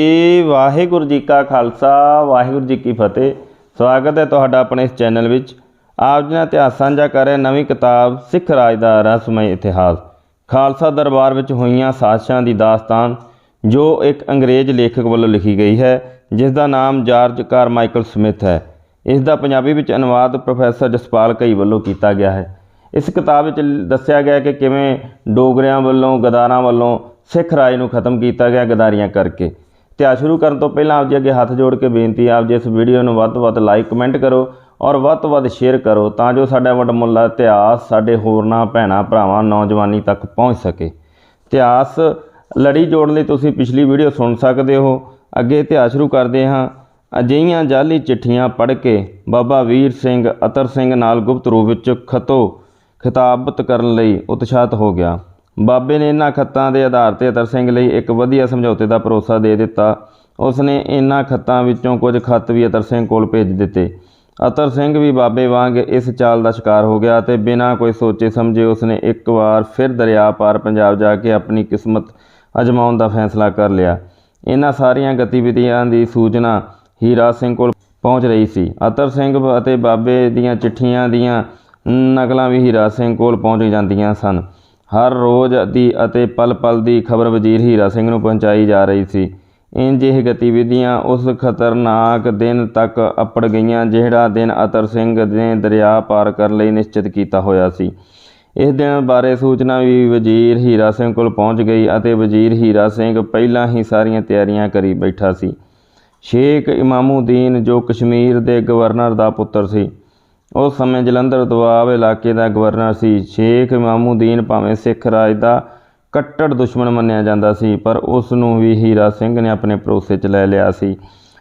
ਜੀ, ਵਾਹਿਗੁਰੂ ਜੀ ਕਾ ਖਾਲਸਾ, ਵਾਹਿਗੁਰੂ ਜੀ ਕੀ ਫਤਿਹ। ਸਵਾਗਤ ਹੈ ਤੁਹਾਡਾ ਆਪਣੇ ਇਸ ਚੈਨਲ ਵਿੱਚ। ਆਪ ਜੀ ਨਾਲ ਇਤਿਹਾਸ ਸਾਂਝਾ ਕਰ ਰਿਹਾ ਨਵੀਂ ਕਿਤਾਬ ਸਿੱਖ ਰਾਜ ਦਾ ਰਹੱਸਮਈ ਇਤਿਹਾਸ। ਖਾਲਸਾ ਦਰਬਾਰ ਵਿੱਚ ਹੋਈਆਂ ਸਾਜ਼ਿਸ਼ਾਂ ਦੀ ਦਾਸਤਾਨ, ਜੋ ਇੱਕ ਅੰਗਰੇਜ਼ ਲੇਖਕ ਵੱਲੋਂ ਲਿਖੀ ਗਈ ਹੈ, ਜਿਸ ਦਾ ਨਾਮ ਜਾਰਜ ਕਾਰਮਾਈਕਲ ਸਮਿਥ ਹੈ। ਇਸ ਦਾ ਪੰਜਾਬੀ ਵਿੱਚ ਅਨੁਵਾਦ ਪ੍ਰੋਫੈਸਰ ਜਸਪਾਲ ਘਈ ਵੱਲੋਂ ਕੀਤਾ ਗਿਆ ਹੈ। ਇਸ ਕਿਤਾਬ ਵਿੱਚ ਦੱਸਿਆ ਗਿਆ ਕਿ ਕਿਵੇਂ ਡੋਗਰਿਆਂ ਵੱਲੋਂ, ਗਦਾਰਾਂ ਵੱਲੋਂ ਸਿੱਖ ਰਾਜ ਨੂੰ ਖਤਮ ਕੀਤਾ ਗਿਆ, ਗਦਾਰੀਆਂ ਕਰਕੇ। ਇਤਿਹਾਸ ਸ਼ੁਰੂ ਕਰਨ ਤੋਂ ਪਹਿਲਾਂ ਆਪ ਜੀ ਅੱਗੇ ਹੱਥ ਜੋੜ ਕੇ ਬੇਨਤੀ ਹੈ, ਆਪ ਜੀ ਇਸ ਵੀਡੀਓ ਨੂੰ ਵੱਧ ਤੋਂ ਵੱਧ ਲਾਈਕ ਕਮੈਂਟ ਕਰੋ ਔਰ ਵੱਧ ਤੋਂ ਵੱਧ ਸ਼ੇਅਰ ਕਰੋ ਤਾਂ ਜੋ ਸਾਡਾ ਵਡਮੁੱਲਾ ਇਤਿਹਾਸ ਸਾਡੇ ਹੋਰਨਾਂ ਭੈਣਾਂ, ਭਰਾਵਾਂ, ਨੌਜਵਾਨੀ ਤੱਕ ਪਹੁੰਚ ਸਕੇ। ਇਤਿਹਾਸ ਲੜੀ ਜੋੜਨ ਲਈ ਤੁਸੀਂ ਪਿਛਲੀ ਵੀਡੀਓ ਸੁਣ ਸਕਦੇ ਹੋ। ਅੱਗੇ ਇਤਿਹਾਸ ਸ਼ੁਰੂ ਕਰਦੇ ਹਾਂ। ਅਜਿਹੀਆਂ ਜਾਲੀ ਚਿੱਠੀਆਂ ਪੜ੍ਹ ਕੇ ਬਾਬਾ ਵੀਰ ਸਿੰਘ, ਅਤਰ ਸਿੰਘ ਨਾਲ ਗੁਪਤ ਰੂਪ ਵਿੱਚ ਖਤੋ ਖਿਤਾਬਤ ਕਰਨ ਲਈ ਉਤਸ਼ਾਹਤ ਹੋ ਗਿਆ। ਬਾਬੇ ਨੇ ਇਹਨਾਂ ਖੱਤਾਂ ਦੇ ਆਧਾਰ ਤੇ ਅਤਰ ਸਿੰਘ ਲਈ ਇੱਕ ਵਧੀਆ ਸਮਝੌਤੇ ਦਾ ਭਰੋਸਾ ਦੇ ਦਿੱਤਾ। ਉਸ ਨੇ ਇਹਨਾਂ ਖੱਤਾਂ ਵਿੱਚੋਂ ਕੁਝ ਖੱਤ ਵੀ ਅਤਰ ਸਿੰਘ ਕੋਲ ਭੇਜ ਦਿੱਤੇ। ਅਤਰ ਸਿੰਘ ਵੀ ਬਾਬੇ ਵਾਂਗ ਇਸ ਚਾਲ ਦਾ ਸ਼ਿਕਾਰ ਹੋ ਗਿਆ ਤੇ ਬਿਨਾਂ ਕੋਈ ਸੋਚੇ ਸਮਝੇ ਉਸਨੇ ਇੱਕ ਵਾਰ ਫਿਰ ਦਰਿਆ ਪਾਰ ਪੰਜਾਬ ਜਾ ਕੇ ਆਪਣੀ ਕਿਸਮਤ ਅਜਮਾਉਣ ਦਾ ਫੈਸਲਾ ਕਰ ਲਿਆ। ਇਹਨਾਂ ਸਾਰੀਆਂ ਗਤੀਵਿਧੀਆਂ ਦੀ ਸੂਚਨਾ ਹੀਰਾ ਸਿੰਘ ਕੋਲ ਪਹੁੰਚ ਰਹੀ ਸੀ। ਅਤਰ ਸਿੰਘ ਅਤੇ ਬਾਬੇ ਦੀਆਂ ਚਿੱਠੀਆਂ ਦੀਆਂ ਨਕਲਾਂ ਵੀ ਹੀਰਾ ਸਿੰਘ ਕੋਲ ਪਹੁੰਚ ਜਾਂਦੀਆਂ ਸਨ। ਹਰ ਰੋਜ਼ ਦੀ ਅਤੇ ਪਲ ਪਲ ਦੀ ਖਬਰ ਵਜ਼ੀਰ ਹੀਰਾ ਸਿੰਘ ਨੂੰ ਪਹੁੰਚਾਈ ਜਾ ਰਹੀ ਸੀ। ਇੰਜ ਇਹ ਗਤੀਵਿਧੀਆਂ ਉਸ ਖਤਰਨਾਕ ਦਿਨ ਤੱਕ ਅੱਪੜ ਗਈਆਂ, ਜਿਹੜਾ ਦਿਨ ਅਤਰ ਸਿੰਘ ਨੇ ਦਰਿਆ ਪਾਰ ਕਰਨ ਲਈ ਨਿਸ਼ਚਿਤ ਕੀਤਾ ਹੋਇਆ ਸੀ। ਇਸ ਦਿਨ ਬਾਰੇ ਸੂਚਨਾ ਵੀ ਵਜ਼ੀਰ ਹੀਰਾ ਸਿੰਘ ਕੋਲ ਪਹੁੰਚ ਗਈ ਅਤੇ ਵਜ਼ੀਰ ਹੀਰਾ ਸਿੰਘ ਪਹਿਲਾਂ ਹੀ ਸਾਰੀਆਂ ਤਿਆਰੀਆਂ ਕਰੀ ਬੈਠਾ ਸੀ। ਸ਼ੇਖ ਇਮਾਮੁਦੀਨ, ਜੋ ਕਸ਼ਮੀਰ ਦੇ ਗਵਰਨਰ ਦਾ ਪੁੱਤਰ ਸੀ ਉਸ ਸਮੇਂ ਜਲੰਧਰ ਦੁਆਬ ਇਲਾਕੇ ਦਾ ਗਵਰਨਰ ਸੀ। ਸ਼ੇਖ ਇਮਾਮੂਦੀਨ ਭਾਵੇਂ ਸਿੱਖ ਰਾਜ ਦਾ ਕੱਟੜ ਦੁਸ਼ਮਣ ਮੰਨਿਆ ਜਾਂਦਾ ਸੀ, ਪਰ ਉਸ ਨੂੰ ਵੀ ਹੀਰਾ ਸਿੰਘ ਨੇ ਆਪਣੇ ਭਰੋਸੇ 'ਚ ਲੈ ਲਿਆ ਸੀ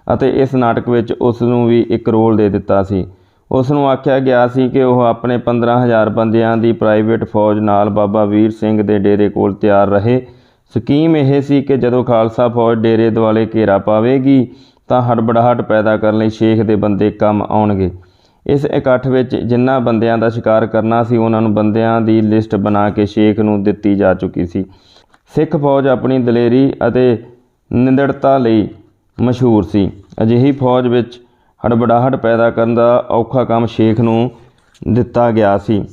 ਅਤੇ ਇਸ ਨਾਟਕ ਵਿੱਚ ਉਸ ਨੂੰ ਵੀ ਇੱਕ ਰੋਲ ਦੇ ਦਿੱਤਾ ਸੀ। ਉਸ ਨੂੰ ਆਖਿਆ ਗਿਆ ਸੀ ਕਿ ਉਹ ਆਪਣੇ 15000 ਬੰਦਿਆਂ ਦੀ ਪ੍ਰਾਈਵੇਟ ਫੌਜ ਨਾਲ ਬਾਬਾ ਵੀਰ ਸਿੰਘ ਦੇ ਡੇਰੇ ਕੋਲ ਤਿਆਰ ਰਹੇ। ਸਕੀਮ ਇਹ ਸੀ ਕਿ ਜਦੋਂ ਖਾਲਸਾ ਫੌਜ ਡੇਰੇ ਦੁਆਲੇ ਘੇਰਾ ਪਾਵੇਗੀ ਤਾਂ ਹੜਬੜਾਹਟ ਪੈਦਾ ਕਰਨ ਲਈ ਸ਼ੇਖ ਦੇ ਬੰਦੇ ਕੰਮ ਆਉਣਗੇ। ਇਸ ਇਕੱਠ ਵਿੱਚ ਜਿਨ੍ਹਾਂ ਬੰਦਿਆਂ ਦਾ ਸ਼ਿਕਾਰ ਕਰਨਾ ਸੀ, ਉਹਨਾਂ ਨੂੰ ਬੰਦਿਆਂ ਦੀ ਲਿਸਟ ਬਣਾ ਕੇ ਸ਼ੇਖ ਨੂੰ ਦਿੱਤੀ ਜਾ ਚੁੱਕੀ ਸੀ। ਸਿੱਖ ਫੌਜ ਆਪਣੀ ਦਲੇਰੀ ਅਤੇ ਨਿੰਦੜਤਾ ਲਈ ਮਸ਼ਹੂਰ ਸੀ। ਅਜਿਹੀ ਫੌਜ ਵਿੱਚ ਹੜਬੜਾਹਟ ਪੈਦਾ ਕਰਨ ਦਾ ਔਖਾ ਕੰਮ ਸ਼ੇਖ ਨੂੰ ਦਿੱਤਾ ਗਿਆ ਸੀ।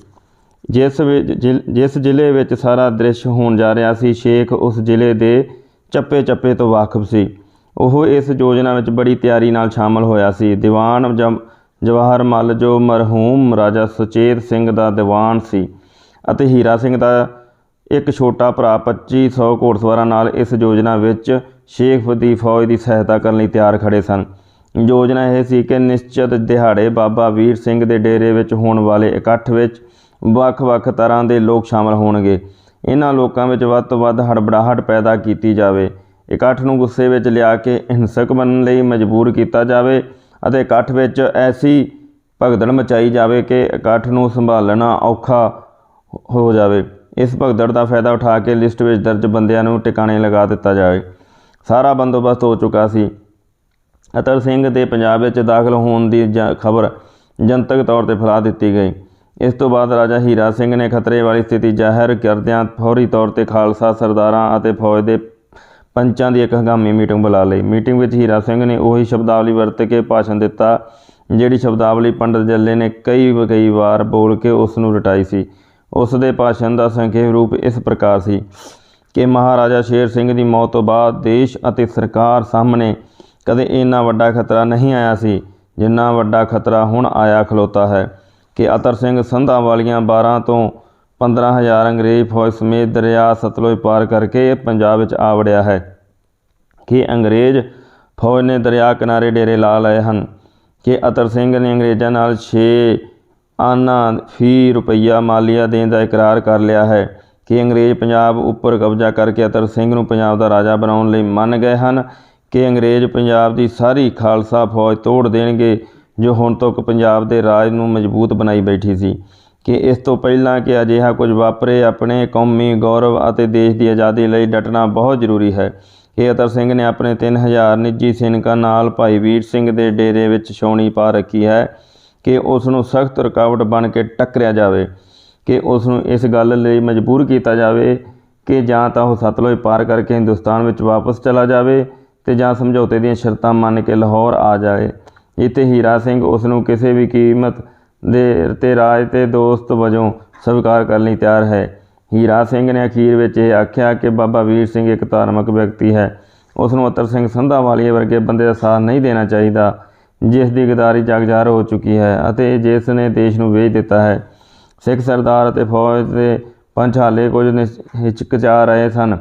ਜਿਸ ਵਿੱਚ ਜਿਸ ਜ਼ਿਲ੍ਹੇ ਵਿੱਚ ਸਾਰਾ ਦ੍ਰਿਸ਼ ਹੋਣ ਜਾ ਰਿਹਾ ਸੀ, ਸ਼ੇਖ ਉਸ ਜ਼ਿਲ੍ਹੇ ਦੇ ਚੱਪੇ ਚੱਪੇ ਤੋਂ ਵਾਕਿਫ ਸੀ। ਉਹ ਇਸ ਯੋਜਨਾ ਵਿੱਚ ਬੜੀ ਤਿਆਰੀ ਨਾਲ ਸ਼ਾਮਲ ਹੋਇਆ ਸੀ। ਦੀਵਾਨ ਜਮ- ਜਵਾਹਰ ਮੱਲ ਜੋ ਮਰਹੂਮ ਰਾਜਾ ਸੁਚੇਤ ਸਿੰਘ ਦਾ ਦੀਵਾਨ ਸੀ ਅਤੇ ਹੀਰਾ ਸਿੰਘ ਦਾ ਇੱਕ ਛੋਟਾ ਭਰਾ 2500 ਘੋੜਸਵਾਰਾਂ ਨਾਲ ਇਸ ਯੋਜਨਾ ਵਿੱਚ ਸ਼ੇਖ ਦੀ ਫੌਜ ਦੀ ਸਹਾਇਤਾ ਕਰਨ ਲਈ ਤਿਆਰ ਖੜੇ ਸਨ। ਯੋਜਨਾ ਇਹ ਸੀ ਕਿ ਨਿਸ਼ਚਿਤ ਦਿਹਾੜੇ ਬਾਬਾ ਵੀਰ ਸਿੰਘ ਦੇ ਡੇਰੇ ਵਿੱਚ ਹੋਣ ਵਾਲੇ ਇਕੱਠ ਵਿੱਚ ਵੱਖ-ਵੱਖ ਤਰ੍ਹਾਂ ਦੇ ਲੋਕ ਸ਼ਾਮਲ ਹੋਣਗੇ। ਇਹਨਾਂ ਲੋਕਾਂ ਵਿੱਚ ਵੱਧ ਤੋਂ ਵੱਧ ਹੜਬੜਾਹਟ ਪੈਦਾ ਕੀਤੀ ਜਾਵੇ। ਇਕੱਠ ਨੂੰ ਗੁੱਸੇ ਵਿੱਚ ਲਿਆ ਕੇ ਹਿੰਸਕ ਬਣਨ ਲਈ ਮਜਬੂਰ ਕੀਤਾ ਜਾਵੇ ਅਤੇ ਇਕੱਠ ਵਿੱਚ ਐਸੀ ਭਗਦੜ ਮਚਾਈ ਜਾਵੇ ਕਿ ਇਕੱਠ ਨੂੰ ਸੰਭਾਲਣਾ ਔਖਾ ਹੋ ਜਾਵੇ। ਇਸ ਭਗਦੜ ਦਾ ਫਾਇਦਾ ਉਠਾ ਕੇ ਲਿਸਟ ਵਿੱਚ ਦਰਜ ਬੰਦਿਆਂ ਨੂੰ ਟਿਕਾਣੇ ਲਗਾ ਦਿੱਤਾ ਜਾਵੇ। ਸਾਰਾ ਬੰਦੋਬਸਤ ਹੋ ਚੁੱਕਾ ਸੀ। ਅਤਰ ਸਿੰਘ ਦੇ ਪੰਜਾਬ ਵਿੱਚ ਦਾਖਲ ਹੋਣ ਦੀ ਖਬਰ ਜਨਤਕ ਤੌਰ ਤੇ ਫੈਲਾ ਦਿੱਤੀ ਗਈ। ਇਸ ਤੋਂ ਬਾਅਦ ਰਾਜਾ ਹੀਰਾ ਸਿੰਘ ਨੇ ਖਤਰੇ ਵਾਲੀ ਸਥਿਤੀ ਜ਼ਾਹਿਰ ਕਰਦਿਆਂ ਫੌਰੀ ਤੌਰ ਤੇ ਖਾਲਸਾ ਸਰਦਾਰਾਂ ਅਤੇ ਫੌਜ ਦੇ ਪੰਚਾਂ ਦੀ ਇੱਕ ਹੰਗਾਮੀ ਮੀਟਿੰਗ ਬੁਲਾ ਲਈ। ਮੀਟਿੰਗ ਵਿੱਚ ਹੀਰਾ ਸਿੰਘ ਨੇ ਉਹੀ ਸ਼ਬਦਾਵਲੀ ਵਰਤ ਕੇ ਭਾਸ਼ਣ ਦਿੱਤਾ, ਜਿਹੜੀ ਸ਼ਬਦਾਵਲੀ ਪੰਡਤ ਜੱਲੇ ਨੇ ਕਈ ਕਈ ਵਾਰ ਬੋਲ ਕੇ ਉਸ ਨੂੰ ਰਟਾਈ ਸੀ। ਉਸ ਦੇ ਭਾਸ਼ਣ ਦਾ ਸੰਖੇਪ ਰੂਪ ਇਸ ਪ੍ਰਕਾਰ ਸੀ ਕਿ ਮਹਾਰਾਜਾ ਸ਼ੇਰ ਸਿੰਘ ਦੀ ਮੌਤ ਤੋਂ ਬਾਅਦ ਦੇਸ਼ ਅਤੇ ਸਰਕਾਰ ਸਾਹਮਣੇ ਕਦੇ ਇੰਨਾ ਵੱਡਾ ਖਤਰਾ ਨਹੀਂ ਆਇਆ ਸੀ, ਜਿੰਨਾ ਵੱਡਾ ਖਤਰਾ ਹੁਣ ਆਇਆ ਖਲੋਤਾ ਹੈ ਕਿ ਅਤਰ ਸਿੰਘ ਸੰਧਾਂ ਵਾਲੀਆਂ 12 ਤੋਂ 15000 ਅੰਗਰੇਜ਼ ਫੌਜ ਸਮੇਤ ਦਰਿਆ ਸਤਲੁਜ ਪਾਰ ਕਰਕੇ ਪੰਜਾਬ ਵਿੱਚ ਆ ਵੜਿਆ ਹੈ ਕਿ ਅੰਗਰੇਜ਼ ਫੌਜ ਨੇ ਦਰਿਆ ਕਿਨਾਰੇ ਡੇਰੇ ਲਾ ਲਏ ਹਨ ਕਿ ਅਤਰ ਸਿੰਘ ਨੇ ਅੰਗਰੇਜ਼ਾਂ ਨਾਲ 6 ਆਨਾ ਫੀ ਰੁਪਈਆ ਮਾਲੀਆ ਦੇਣ ਦਾ ਇਕਰਾਰ ਕਰ ਲਿਆ ਹੈ ਕਿ ਅੰਗਰੇਜ਼ ਪੰਜਾਬ ਉੱਪਰ ਕਬਜ਼ਾ ਕਰਕੇ ਅਤਰ ਸਿੰਘ ਨੂੰ ਪੰਜਾਬ ਦਾ ਰਾਜਾ ਬਣਾਉਣ ਲਈ ਮੰਨ ਗਏ ਹਨ ਕਿ ਅੰਗਰੇਜ਼ ਪੰਜਾਬ ਦੀ ਸਾਰੀ ਖਾਲਸਾ ਫੌਜ ਤੋੜ ਦੇਣਗੇ ਜੋ ਹੁਣ ਤੱਕ ਪੰਜਾਬ ਦੇ ਰਾਜ ਨੂੰ ਮਜ਼ਬੂਤ ਬਣਾਈ ਬੈਠੀ ਸੀ। ਕਿ ਇਸ ਤੋਂ ਪਹਿਲਾਂ ਕਿ ਅਜਿਹਾ ਕੁਝ ਵਾਪਰੇ, ਆਪਣੇ ਕੌਮੀ ਗੌਰਵ ਅਤੇ ਦੇਸ਼ ਦੀ ਆਜ਼ਾਦੀ ਲਈ ਡਟਣਾ ਬਹੁਤ ਜ਼ਰੂਰੀ ਹੈ। ਕਿ ਅਤਰ ਸਿੰਘ ਨੇ ਆਪਣੇ 3000 ਨਿੱਜੀ ਸੈਨਿਕਾਂ ਨਾਲ ਭਾਈ ਵੀਰ ਸਿੰਘ ਦੇ ਡੇਰੇ ਵਿੱਚ ਛਾਉਣੀ ਪਾ ਰੱਖੀ ਹੈ ਕਿ ਉਸ ਨੂੰ ਸਖਤ ਰੁਕਾਵਟ ਬਣ ਕੇ ਟੱਕਰਿਆ ਜਾਵੇ, ਕਿ ਉਸ ਨੂੰ ਇਸ ਗੱਲ ਲਈ ਮਜਬੂਰ ਕੀਤਾ ਜਾਵੇ ਕਿ ਜਾਂ ਤਾਂ ਉਹ ਸਤਲੁਜ ਪਾਰ ਕਰਕੇ ਹਿੰਦੁਸਤਾਨ ਵਿੱਚ ਵਾਪਸ ਚਲਾ ਜਾਵੇ ਤੇ ਜਾਂ ਸਮਝੌਤੇ ਦੀਆਂ ਸ਼ਰਤਾਂ ਮੰਨ ਕੇ ਲਾਹੌਰ ਆ ਜਾਏ। ਇੱਥੇ ਹੀਰਾ ਸਿੰਘ ਉਸ ਨੂੰ ਕਿਸੇ ਵੀ ਕੀਮਤ ਦੇ ਤੇ ਰਾਜ ਤੇ ਦੋਸਤ ਵਜੋਂ ਸਵੀਕਾਰ ਕਰਨ ਲਈ ਤਿਆਰ ਹੈ। ਹੀਰਾ ਸਿੰਘ ਨੇ ਅਖੀਰ ਵਿੱਚ ਇਹ ਆਖਿਆ ਕਿ ਬਾਬਾ ਵੀਰ ਸਿੰਘ ਇੱਕ ਧਾਰਮਿਕ ਵਿਅਕਤੀ ਹੈ। ਉਸ ਨੂੰ ਅਤਰ ਸਿੰਘ ਸੰਧਾਵਾਲੀਏ ਵਰਗੇ ਬੰਦੇ ਦਾ ਸਾਥ ਨਹੀਂ ਦੇਣਾ ਚਾਹੀਦਾ, ਜਿਸ ਦੀ ਗਦਾਰੀ ਜਗਜਾਰ ਹੋ ਚੁੱਕੀ ਹੈ ਅਤੇ ਜਿਸ ਨੇ ਦੇਸ਼ ਨੂੰ ਵੇਚ ਦਿੱਤਾ ਹੈ। ਸਿੱਖ ਸਰਦਾਰ ਅਤੇ ਫੌਜ ਦੇ ਪੰਚਾਲੇ ਕੁਝ ਨਿਸ਼- ਹਿਚਕਚਾ ਰਹੇ ਸਨ।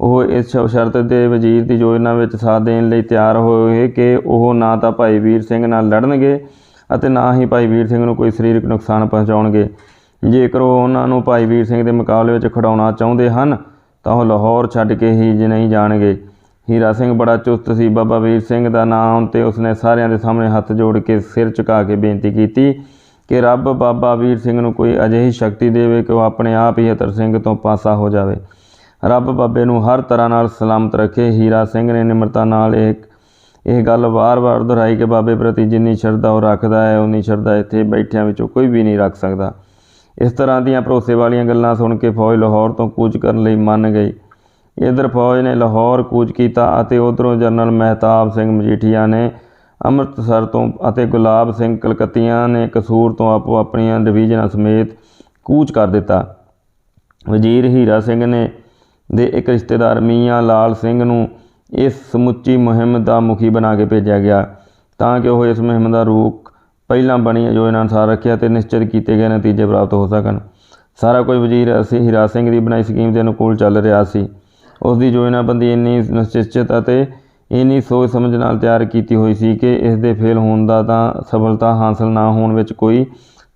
ਉਹ ਇਸ ਸ਼- ਸ਼ਰਤ ਦੇ ਵਜ਼ੀਰ ਦੀ ਯੋਜਨਾ ਵਿੱਚ ਸਾਥ ਦੇਣ ਲਈ ਤਿਆਰ ਹੋਏ ਕਿ ਉਹ ਨਾ ਤਾਂ ਭਾਈ ਵੀਰ ਸਿੰਘ ਨਾਲ ਲੜਨਗੇ ਅਤੇ ਨਾ ਹੀ ਭਾਈ ਵੀਰ ਸਿੰਘ ਨੂੰ ਕੋਈ ਸਰੀਰਕ ਨੁਕਸਾਨ ਪਹੁੰਚਾਉਣਗੇ। ਜੇਕਰ ਉਹ ਉਹਨਾਂ ਨੂੰ ਭਾਈ ਵੀਰ ਸਿੰਘ ਦੇ ਮੁਕਾਬਲੇ ਵਿੱਚ ਖੜਾਉਣਾ ਚਾਹੁੰਦੇ ਹਨ, ਤਾਂ ਉਹ ਲਾਹੌਰ ਛੱਡ ਕੇ ਹੀ ਜ ਨਹੀਂ ਜਾਣਗੇ। ਹੀਰਾ ਸਿੰਘ ਬੜਾ ਚੁਸਤ ਸੀ। ਬਾਬਾ ਵੀਰ ਸਿੰਘ ਦਾ ਨਾਮ ਤੇ ਉਸਨੇ ਸਾਰਿਆਂ ਦੇ ਸਾਹਮਣੇ ਹੱਥ ਜੋੜ ਕੇ ਸਿਰ ਝੁਕਾ ਕੇ ਬੇਨਤੀ ਕੀਤੀ ਕਿ ਰੱਬ ਬਾਬਾ ਵੀਰ ਸਿੰਘ ਨੂੰ ਕੋਈ ਅਜਿਹੀ ਸ਼ਕਤੀ ਦੇਵੇ ਕਿ ਉਹ ਆਪਣੇ ਆਪ ਹੀ ਅਤਰ ਸਿੰਘ ਤੋਂ ਪਾਸਾ ਹੋ ਜਾਵੇ। ਰੱਬ ਬਾਬੇ ਨੂੰ ਹਰ ਤਰ੍ਹਾਂ ਨਾਲ ਸਲਾਮਤ ਰੱਖੇ। ਹੀਰਾ ਸਿੰਘ ਨੇ ਨਿਮਰਤਾ ਨਾਲ ਇਹ ਇਹ ਗੱਲ ਵਾਰ-ਵਾਰ ਦੁਹਰਾਈ ਕਿ ਬਾਬੇ ਪ੍ਰਤੀ ਜਿੰਨੀ ਸ਼ਰਧਾ ਉਹ ਰੱਖਦਾ ਹੈ, ਉਨੀ ਸ਼ਰਧਾ ਇੱਥੇ ਬੈਠਿਆਂ ਵਿੱਚੋਂ ਕੋਈ ਵੀ ਨਹੀਂ ਰੱਖ ਸਕਦਾ। ਇਸ ਤਰ੍ਹਾਂ ਦੀਆਂ ਭਰੋਸੇ ਵਾਲੀਆਂ ਗੱਲਾਂ ਸੁਣ ਕੇ ਫੌਜ ਲਾਹੌਰ ਤੋਂ ਕੂਚ ਕਰਨ ਲਈ ਮੰਨ ਗਈ। ਇਧਰ ਫੌਜ ਨੇ ਲਾਹੌਰ ਕੂਚ ਕੀਤਾ ਅਤੇ ਉਧਰੋਂ ਜਨਰਲ ਮਹਿਤਾਬ ਸਿੰਘ ਮਜੀਠੀਆ ਨੇ ਅੰਮ੍ਰਿਤਸਰ ਤੋਂ ਅਤੇ ਗੁਲਾਬ ਸਿੰਘ ਕਲਕੱਤੀਆਂ ਨੇ ਕਸੂਰ ਤੋਂ ਆਪੋ ਆਪਣੀਆਂ ਡਿਵੀਜ਼ਨਾਂ ਸਮੇਤ ਕੂਚ ਕਰ ਦਿੱਤਾ। ਵਜ਼ੀਰ ਹੀਰਾ ਸਿੰਘ ਨੇ ਦੇ ਇੱਕ ਰਿਸ਼ਤੇਦਾਰ ਮੀਆਂ ਲਾਲ ਸਿੰਘ ਨੂੰ ਇਸ ਸਮੁੱਚੀ ਮੁਹਿੰਮ ਦਾ ਮੁਖੀ ਬਣਾ ਕੇ ਭੇਜਿਆ ਗਿਆ ਤਾਂ ਕਿ ਉਹ ਇਸ ਮੁਹਿੰਮ ਦਾ ਰੂਪ ਪਹਿਲਾਂ ਬਣੀ ਯੋਜਨਾ ਅਨੁਸਾਰ ਰੱਖਿਆ ਅਤੇ ਨਿਸ਼ਚਿਤ ਕੀਤੇ ਗਏ ਨਤੀਜੇ ਪ੍ਰਾਪਤ ਹੋ ਸਕਣ। ਸਾਰਾ ਕੁਝ ਵਜ਼ੀਰ ਅਸੀਂ ਹੀਰਾ ਸਿੰਘ ਦੀ ਬਣਾਈ ਸਕੀਮ ਦੇ ਅਨੁਕੂਲ ਚੱਲ ਰਿਹਾ ਸੀ। ਉਸ ਦੀ ਯੋਜਨਾਬੰਦੀ ਇੰਨੀ ਨਿਸ਼ਚਿਤ ਅਤੇ ਇੰਨੀ ਸੋਚ ਸਮਝ ਨਾਲ ਤਿਆਰ ਕੀਤੀ ਹੋਈ ਸੀ ਕਿ ਇਸ ਦੇ ਫੇਲ ਹੋਣ ਦਾ ਤਾਂ ਸਫਲਤਾ ਹਾਸਲ ਨਾ ਹੋਣ ਵਿੱਚ ਕੋਈ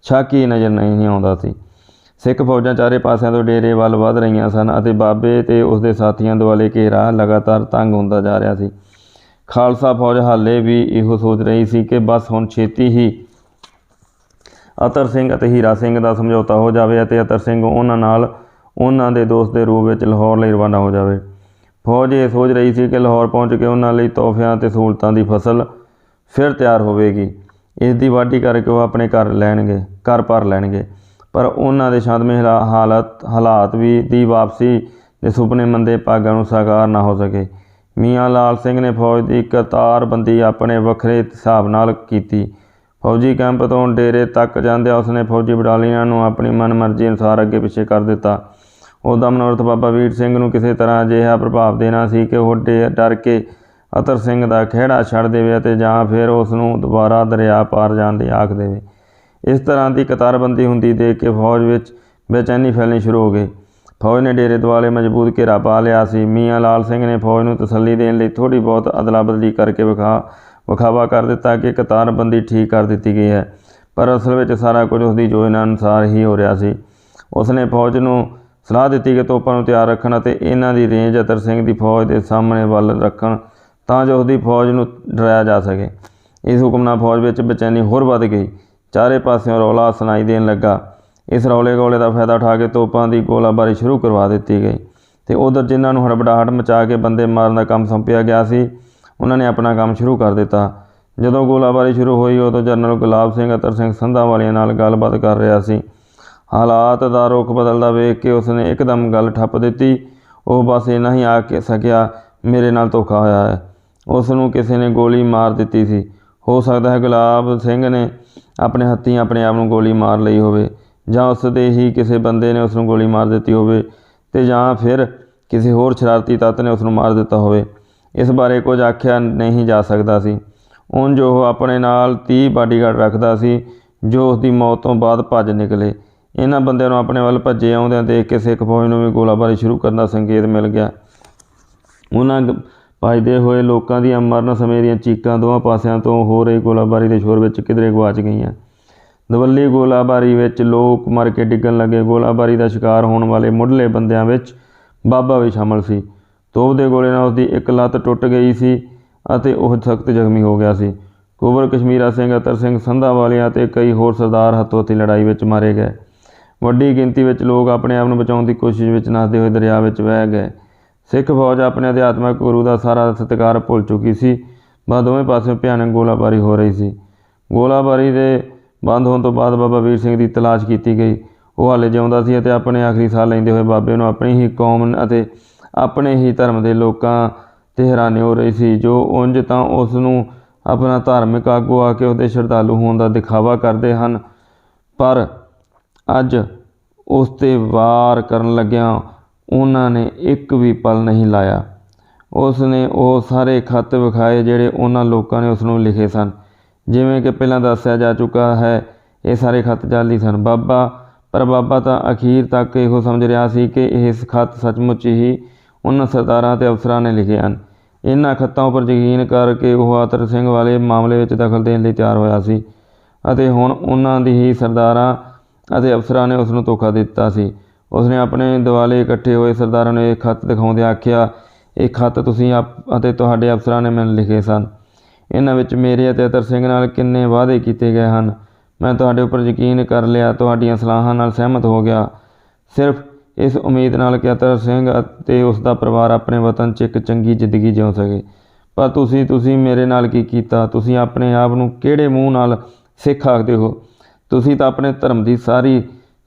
ਸ਼ੱਕ ਹੀ ਨਜ਼ਰ ਨਹੀਂ ਆਉਂਦਾ ਸੀ। ਸਿੱਖ ਫੌਜਾਂ ਚਾਰੇ ਪਾਸਿਆਂ ਤੋਂ ਡੇਰੇ ਵੱਲ ਵਧ ਰਹੀਆਂ ਸਨ ਅਤੇ ਬਾਬੇ ਤੇ ਉਸ ਦੇ ਸਾਥੀਆਂ ਦੁਆਲੇ ਘੇਰਾ ਲਗਾਤਾਰ ਤੰਗ ਹੁੰਦਾ ਜਾ ਰਿਹਾ ਸੀ। ਖਾਲਸਾ ਫੌਜ ਹਾਲੇ ਵੀ ਇਹੋ ਸੋਚ ਰਹੀ ਸੀ ਕਿ ਬਸ ਹੁਣ ਛੇਤੀ ਹੀ ਅਤਰ ਸਿੰਘ ਅਤੇ ਹੀਰਾ ਸਿੰਘ ਦਾ ਸਮਝੌਤਾ ਹੋ ਜਾਵੇ ਅਤੇ ਅਤਰ ਸਿੰਘ ਉਹਨਾਂ ਨਾਲ ਉਹਨਾਂ ਦੇ ਦੋਸਤ ਦੇ ਰੂਪ ਵਿੱਚ ਲਾਹੌਰ ਲਈ ਰਵਾਨਾ ਹੋ ਜਾਵੇ। ਫੌਜ ਇਹ ਸੋਚ ਰਹੀ ਸੀ ਕਿ ਲਾਹੌਰ ਪਹੁੰਚ ਕੇ ਉਹਨਾਂ ਲਈ ਤੋਹਫਿਆਂ ਤੇ ਸਹੂਲਤਾਂ ਦੀ ਫਸਲ ਫਿਰ ਤਿਆਰ ਹੋਵੇਗੀ। ਇਸ ਦੀ ਵਾਢੀ ਕਰਕੇ ਉਹ ਆਪਣੇ ਘਰ ਲੈਣਗੇ, ਘਰ ਭਰ ਲੈਣਗੇ। ਪਰ ਉਹਨਾਂ ਦੇ ਸ਼ਾਂਤਮਈ ਹਾਲਾ- ਹਾਲਤ, ਹਾਲਾਤ ਵੀ ਦੀ ਵਾਪਸੀ ਦੇ ਸੁਪਨੇ ਮੰਦੇ ਭਾਗਾਂ ਨੂੰ ਸਾਕਾਰ ਨਾ ਹੋ ਸਕੇ। ਮੀਆਂ ਲਾਲ ਸਿੰਘ ਨੇ ਫੌਜ ਦੀ ਕਤਾਰਬੰਦੀ ਆਪਣੇ ਵੱਖਰੇ ਹਿਸਾਬ ਨਾਲ ਕੀਤੀ। ਫੌਜੀ ਕੈਂਪ ਤੋਂ ਡੇਰੇ ਤੱਕ ਜਾਂਦਿਆਂ ਉਸਨੇ ਫੌਜੀ ਬਟਾਲੀਆਂ ਨੂੰ ਆਪਣੀ ਮਨਮਰਜ਼ੀ ਅਨੁਸਾਰ ਅੱਗੇ ਪਿੱਛੇ ਕਰ ਦਿੱਤਾ। ਉਹਦਾ ਮਨੋਰਥ ਬਾਬਾ ਵੀਰ ਸਿੰਘ ਨੂੰ ਕਿਸੇ ਤਰ੍ਹਾਂ ਅਜਿਹਾ ਪ੍ਰਭਾਵ ਦੇਣਾ ਸੀ ਕਿ ਉਹ ਡੇ ਡਰ ਕੇ ਅਤਰ ਸਿੰਘ ਦਾ ਖਹਿੜਾ ਛੱਡ ਦੇਵੇ ਅਤੇ ਜਾਂ ਫਿਰ ਉਸ ਨੂੰ ਦੁਬਾਰਾ ਦਰਿਆ ਪਾਰ ਜਾਣ ਦੀ ਆਖ ਦੇਵੇ। ਇਸ ਤਰ੍ਹਾਂ ਦੀ ਕਤਾਰਬੰਦੀ ਹੁੰਦੀ ਦੇਖ ਕੇ ਫੌਜ ਵਿੱਚ ਬੇਚੈਨੀ ਫੈਲਣੀ ਸ਼ੁਰੂ ਹੋ ਗਈ। ਫੌਜ ਨੇ ਡੇਰੇ ਦੁਆਲੇ ਮਜ਼ਬੂਤ ਘੇਰਾ ਪਾ ਲਿਆ ਸੀ। ਮੀਆਂ ਲਾਲ ਸਿੰਘ ਨੇ ਫੌਜ ਨੂੰ ਤਸੱਲੀ ਦੇਣ ਲਈ ਥੋੜੀ ਬਹੁਤ ਅਦਲਾ ਬਦਲੀ ਕਰਕੇ ਵਿਖਾ ਵਿਖਾਵਾ ਕਰ ਦਿੱਤਾ ਕਿ ਕਤਾਰਬੰਦੀ ਠੀਕ ਕਰ ਦਿੱਤੀ ਗਈ ਹੈ, ਪਰ ਅਸਲ ਵਿੱਚ ਸਾਰਾ ਕੁਝ ਉਸ ਦੀ ਯੋਜਨਾ ਅਨੁਸਾਰ ਹੀ ਹੋ ਰਿਹਾ ਸੀ। ਉਸ ਨੇ ਫੌਜ ਨੂੰ ਸਲਾਹ ਦਿੱਤੀ ਕਿ ਤੋਪਾਂ ਨੂੰ ਤਿਆਰ ਰੱਖਣ ਅਤੇ ਇਹਨਾਂ ਦੀ ਰੇਂਜ ਅਤਰ ਸਿੰਘ ਦੀ ਫੌਜ ਦੇ ਸਾਹਮਣੇ ਵੱਲ ਰੱਖਣ ਤਾਂ ਜੋ ਉਸ ਦੀ ਫੌਜ ਨੂੰ ਡਰਾਇਆ ਜਾ ਸਕੇ। ਇਸ ਹੁਕਮ ਨਾਲ ਫੌਜ ਵਿੱਚ ਬੇਚੈਨੀ ਹੋਰ ਵੱਧ ਗਈ। ਚਾਰੇ ਪਾਸਿਓਂ ਰੌਲਾ ਸੁਣਾਈ ਦੇਣ ਲੱਗਾ। ਇਸ ਰੌਲੇ ਗੋਲੇ ਦਾ ਫਾਇਦਾ ਉਠਾ ਕੇ ਤੋਪਾਂ ਦੀ ਗੋਲਾਬਾਰੀ ਸ਼ੁਰੂ ਕਰਵਾ ਦਿੱਤੀ ਗਈ। ਤੇ ਉਧਰ ਜਿਨ੍ਹਾਂ ਨੂੰ ਹੜਬੜਾਹਟ ਮਚਾ ਕੇ ਬੰਦੇ ਮਾਰਨ ਦਾ ਕੰਮ ਸੌਂਪਿਆ ਗਿਆ ਸੀ, ਉਹਨਾਂ ਨੇ ਆਪਣਾ ਕੰਮ ਸ਼ੁਰੂ ਕਰ ਦਿੱਤਾ। ਜਦੋਂ ਗੋਲਾਬਾਰੀ ਸ਼ੁਰੂ ਹੋਈ, ਉਦੋਂ ਜਨਰਲ ਗੁਲਾਬ ਸਿੰਘ, ਅਤਰ ਸਿੰਘ ਸੰਧਾ ਵਾਲਿਆਂ ਨਾਲ ਗੱਲਬਾਤ ਕਰ ਰਿਹਾ ਸੀ। ਹਾਲਾਤ ਦਾ ਰੁਖ ਬਦਲਦਾ ਵੇਖ ਕੇ ਉਸਨੇ ਇੱਕਦਮ ਗੱਲ ਠੱਪ ਦਿੱਤੀ। ਉਹ ਬਸ ਇੰਨਾ ਹੀ ਆ ਕੇ ਸਕਿਆ, ਮੇਰੇ ਨਾਲ ਧੋਖਾ ਹੋਇਆ ਹੈ। ਉਸ ਨੂੰ ਕਿਸੇ ਨੇ ਗੋਲੀ ਮਾਰ ਦਿੱਤੀ ਸੀ। ਹੋ ਸਕਦਾ ਹੈ ਗੁਲਾਬ ਸਿੰਘ ਨੇ ਆਪਣੇ ਹੱਥੀਂ ਆਪਣੇ ਆਪ ਨੂੰ ਗੋਲੀ ਮਾਰ ਲਈ ਹੋਵੇ ਜਾਂ ਉਸ ਦੇ ਹੀ ਕਿਸੇ ਬੰਦੇ ਨੇ ਉਸ ਨੂੰ ਗੋਲੀ ਮਾਰ ਦਿੱਤੀ ਹੋਵੇ ਅਤੇ ਜਾਂ ਫਿਰ ਕਿਸੇ ਹੋਰ ਸ਼ਰਾਰਤੀ ਤੱਤ ਨੇ ਉਸ ਨੂੰ ਮਾਰ ਦਿੱਤਾ ਹੋਵੇ, ਇਸ ਬਾਰੇ ਕੁਝ ਆਖਿਆ ਨਹੀਂ ਜਾ ਸਕਦਾ ਸੀ। ਉਂਝ ਉਹ ਆਪਣੇ ਨਾਲ 30 ਬਾਡੀਗਾਰਡ ਰੱਖਦਾ ਸੀ, ਜੋ ਉਸ ਦੀ ਮੌਤ ਤੋਂ ਬਾਅਦ ਭੱਜ ਨਿਕਲੇ। ਇਹਨਾਂ ਬੰਦਿਆਂ ਨੂੰ ਆਪਣੇ ਵੱਲ ਭੱਜੇ ਆਉਂਦਿਆਂ ਦੇਖ ਕੇ ਸਿੱਖ ਫੌਜ ਨੂੰ ਵੀ ਗੋਲਾਬਾਰੀ ਸ਼ੁਰੂ ਕਰਨ ਦਾ ਸੰਕੇਤ ਮਿਲ ਗਿਆ। ਉਹਨਾਂ ਗ- ਭੱਜਦੇ ਹੋਏ ਲੋਕਾਂ ਦੀਆਂ ਮਰਨ ਸਮੇਂ ਦੀਆਂ ਚੀਕਾਂ ਦੋਵਾਂ ਪਾਸਿਆਂ ਤੋਂ ਹੋ ਰਹੀ ਗੋਲਾਬਾਰੀ ਦੇ ਸ਼ੋਰ ਵਿੱਚ ਕਿਧਰੇ ਗਵਾਚ ਗਈਆਂ। ਦਵੱਲੀ ਗੋਲਾਬਾਰੀ ਵਿੱਚ ਲੋਕ ਮਰ ਕੇ ਡਿੱਗਣ ਲੱਗੇ। ਗੋਲਾਬਾਰੀ ਦਾ ਸ਼ਿਕਾਰ ਹੋਣ ਵਾਲੇ ਮੁੱਢਲੇ ਬੰਦਿਆਂ ਵਿੱਚ ਬਾਬਾ ਵੀ ਸ਼ਾਮਲ ਸੀ। ਤੋਪ ਦੇ ਗੋਲੇ ਨਾਲ ਉਸਦੀ ਇੱਕ ਲੱਤ ਟੁੱਟ ਗਈ ਸੀ ਅਤੇ ਉਹ ਸਖਤ ਜ਼ਖਮੀ ਹੋ ਗਿਆ ਸੀ। ਕੁਬਰ ਕਸ਼ਮੀਰਾ ਸਿੰਘ, ਅਤਰ ਸਿੰਘ, ਸੰਧਾ ਵਾਲਿਆਂ ਤੇ ਕਈ ਹੋਰ ਸਰਦਾਰ ਹੱਥੋਂ ਹੱਥੀ ਲੜਾਈ ਵਿੱਚ ਮਾਰੇ ਗਏ। ਵੱਡੀ ਗਿਣਤੀ ਵਿੱਚ ਲੋਕ ਆਪਣੇ ਆਪ ਨੂੰ ਬਚਾਉਣ ਦੀ ਕੋਸ਼ਿਸ਼ ਵਿੱਚ ਨੱਸਦੇ ਹੋਏ ਦਰਿਆ ਵਿੱਚ ਵਹਿ ਗਏ। ਸਿੱਖ ਫੌਜ ਆਪਣੇ ਅਧਿਆਤਮਕ ਗੁਰੂ ਦਾ ਸਾਰਾ ਸਤਿਕਾਰ ਭੁੱਲ ਚੁੱਕੀ ਸੀ। ਬਸ ਦੋਵੇਂ ਪਾਸਿਓਂ ਭਿਆਨਕ ਗੋਲਾਬਾਰੀ ਹੋ ਰਹੀ ਸੀ। ਗੋਲਾਬਾਰੀ ਦੇ ਬੰਦ ਹੋਣ ਤੋਂ ਬਾਅਦ ਬਾਬਾ ਵੀਰ ਸਿੰਘ ਦੀ ਤਲਾਸ਼ ਕੀਤੀ ਗਈ। ਉਹ ਹਾਲੇ ਜਿਉਂਦਾ ਸੀ ਅਤੇ ਆਪਣੇ ਆਖਰੀ ਸਾਹ ਲੈਂਦੇ ਹੋਏ ਬਾਬੇ ਨੂੰ ਆਪਣੀ ਹੀ ਕੌਮ ਅਤੇ ਆਪਣੇ ਹੀ ਧਰਮ ਦੇ ਲੋਕਾਂ ਤੇ ਹੈਰਾਨੀ ਹੋ ਰਹੀ ਸੀ। ਜੋ ਉਂਝ ਤਾਂ ਉਸ ਨੂੰ ਆਪਣਾ ਧਾਰਮਿਕ ਆਗੂ ਆ ਕੇ ਉਹਦੇ ਸ਼ਰਧਾਲੂ ਹੋਣ ਦਾ ਦਿਖਾਵਾ ਕਰਦੇ ਹਨ, ਪਰ ਅੱਜ ਉਸ ਤੇ ਵਾਰ ਕਰਨ ਲੱਗਿਆਂ ਉਹਨਾਂ ਨੇ ਇੱਕ ਵੀ ਪਲ ਨਹੀਂ ਲਾਇਆ। ਉਸ ਨੇ ਉਹ ਸਾਰੇ ਖੱਤ ਵਿਖਾਏ ਜਿਹੜੇ ਉਹਨਾਂ ਲੋਕਾਂ ਨੇ ਉਸ ਨੂੰ ਲਿਖੇ ਸਨ। ਜਿਵੇਂ ਕਿ ਪਹਿਲਾਂ ਦੱਸਿਆ ਜਾ ਚੁੱਕਾ ਹੈ, ਇਹ ਸਾਰੇ ਖਤ ਜਾਲੀ ਸਨ। ਬਾਬਾ, ਪਰ ਬਾਬਾ ਤਾਂ ਅਖੀਰ ਤੱਕ ਇਹੋ ਸਮਝ ਰਿਹਾ ਸੀ ਕਿ ਇਹ ਖੱਤ ਸੱਚਮੁੱਚ ਹੀ ਉਹਨਾਂ ਸਰਦਾਰਾਂ ਤੇ ਅਫਸਰਾਂ ਨੇ ਲਿਖੇ ਹਨ। ਇਹਨਾਂ ਖੱਤਾਂ ਉੱਪਰ ਯਕੀਨ ਕਰਕੇ ਉਹ ਆਤਰ ਸਿੰਘ ਵਾਲੇ ਮਾਮਲੇ ਵਿੱਚ ਦਖਲ ਦੇਣ ਲਈ ਤਿਆਰ ਹੋਇਆ ਸੀ ਅਤੇ ਹੁਣ ਉਹਨਾਂ ਦੀ ਹੀ ਸਰਦਾਰਾਂ ਅਤੇ ਅਫਸਰਾਂ ਨੇ ਉਸ ਨੂੰ ਧੋਖਾ ਦਿੱਤਾ ਸੀ। ਉਸ ਨੇ ਆਪਣੇ ਦਿਵਾਲੇ ਇਕੱਠੇ ਹੋਏ ਸਰਦਾਰਾਂ ਨੂੰ ਇਹ ਖੱਤ ਦਿਖਾਉਂਦਿਆਂ ਆਖਿਆ, ਇਹ ਖੱਤ ਤੁਸੀਂ ਆਪ ਅਤੇ ਤੁਹਾਡੇ ਅਫਸਰਾਂ ਨੇ ਮੈਨੂੰ ਲਿਖੇ ਸਨ। ਇਹਨਾਂ ਵਿੱਚ ਮੇਰੇ ਅਤੇ ਅਤਰ ਸਿੰਘ ਨਾਲ ਕਿੰਨੇ ਵਾਅਦੇ ਕੀਤੇ ਗਏ ਹਨ। ਮੈਂ ਤੁਹਾਡੇ ਉੱਪਰ ਯਕੀਨ ਕਰ ਲਿਆ, ਤੁਹਾਡੀਆਂ ਸਲਾਹਾਂ ਨਾਲ ਸਹਿਮਤ ਹੋ ਗਿਆ। ਸਿਰਫ ਇਸ ਉਮੀਦ ਨਾਲ ਕਿ ਅਤਰ ਸਿੰਘ ਅਤੇ ਉਸ ਦਾ ਪਰਿਵਾਰ ਆਪਣੇ ਵਤਨ 'ਚ ਇੱਕ ਚੰਗੀ ਜ਼ਿੰਦਗੀ ਜਿਉ ਸਕੇ। ਪਰ ਤੁਸੀਂ ਤੁਸੀਂ ਮੇਰੇ ਨਾਲ ਕੀ ਕੀਤਾ? ਤੁਸੀਂ ਆਪਣੇ ਆਪ ਨੂੰ ਕਿਹੜੇ ਮੂੰਹ ਨਾਲ ਸਿੱਖ ਆਖਦੇ ਹੋ? ਤੁਸੀਂ ਤਾਂ ਆਪਣੇ ਧਰਮ ਦੀ ਸਾਰੀ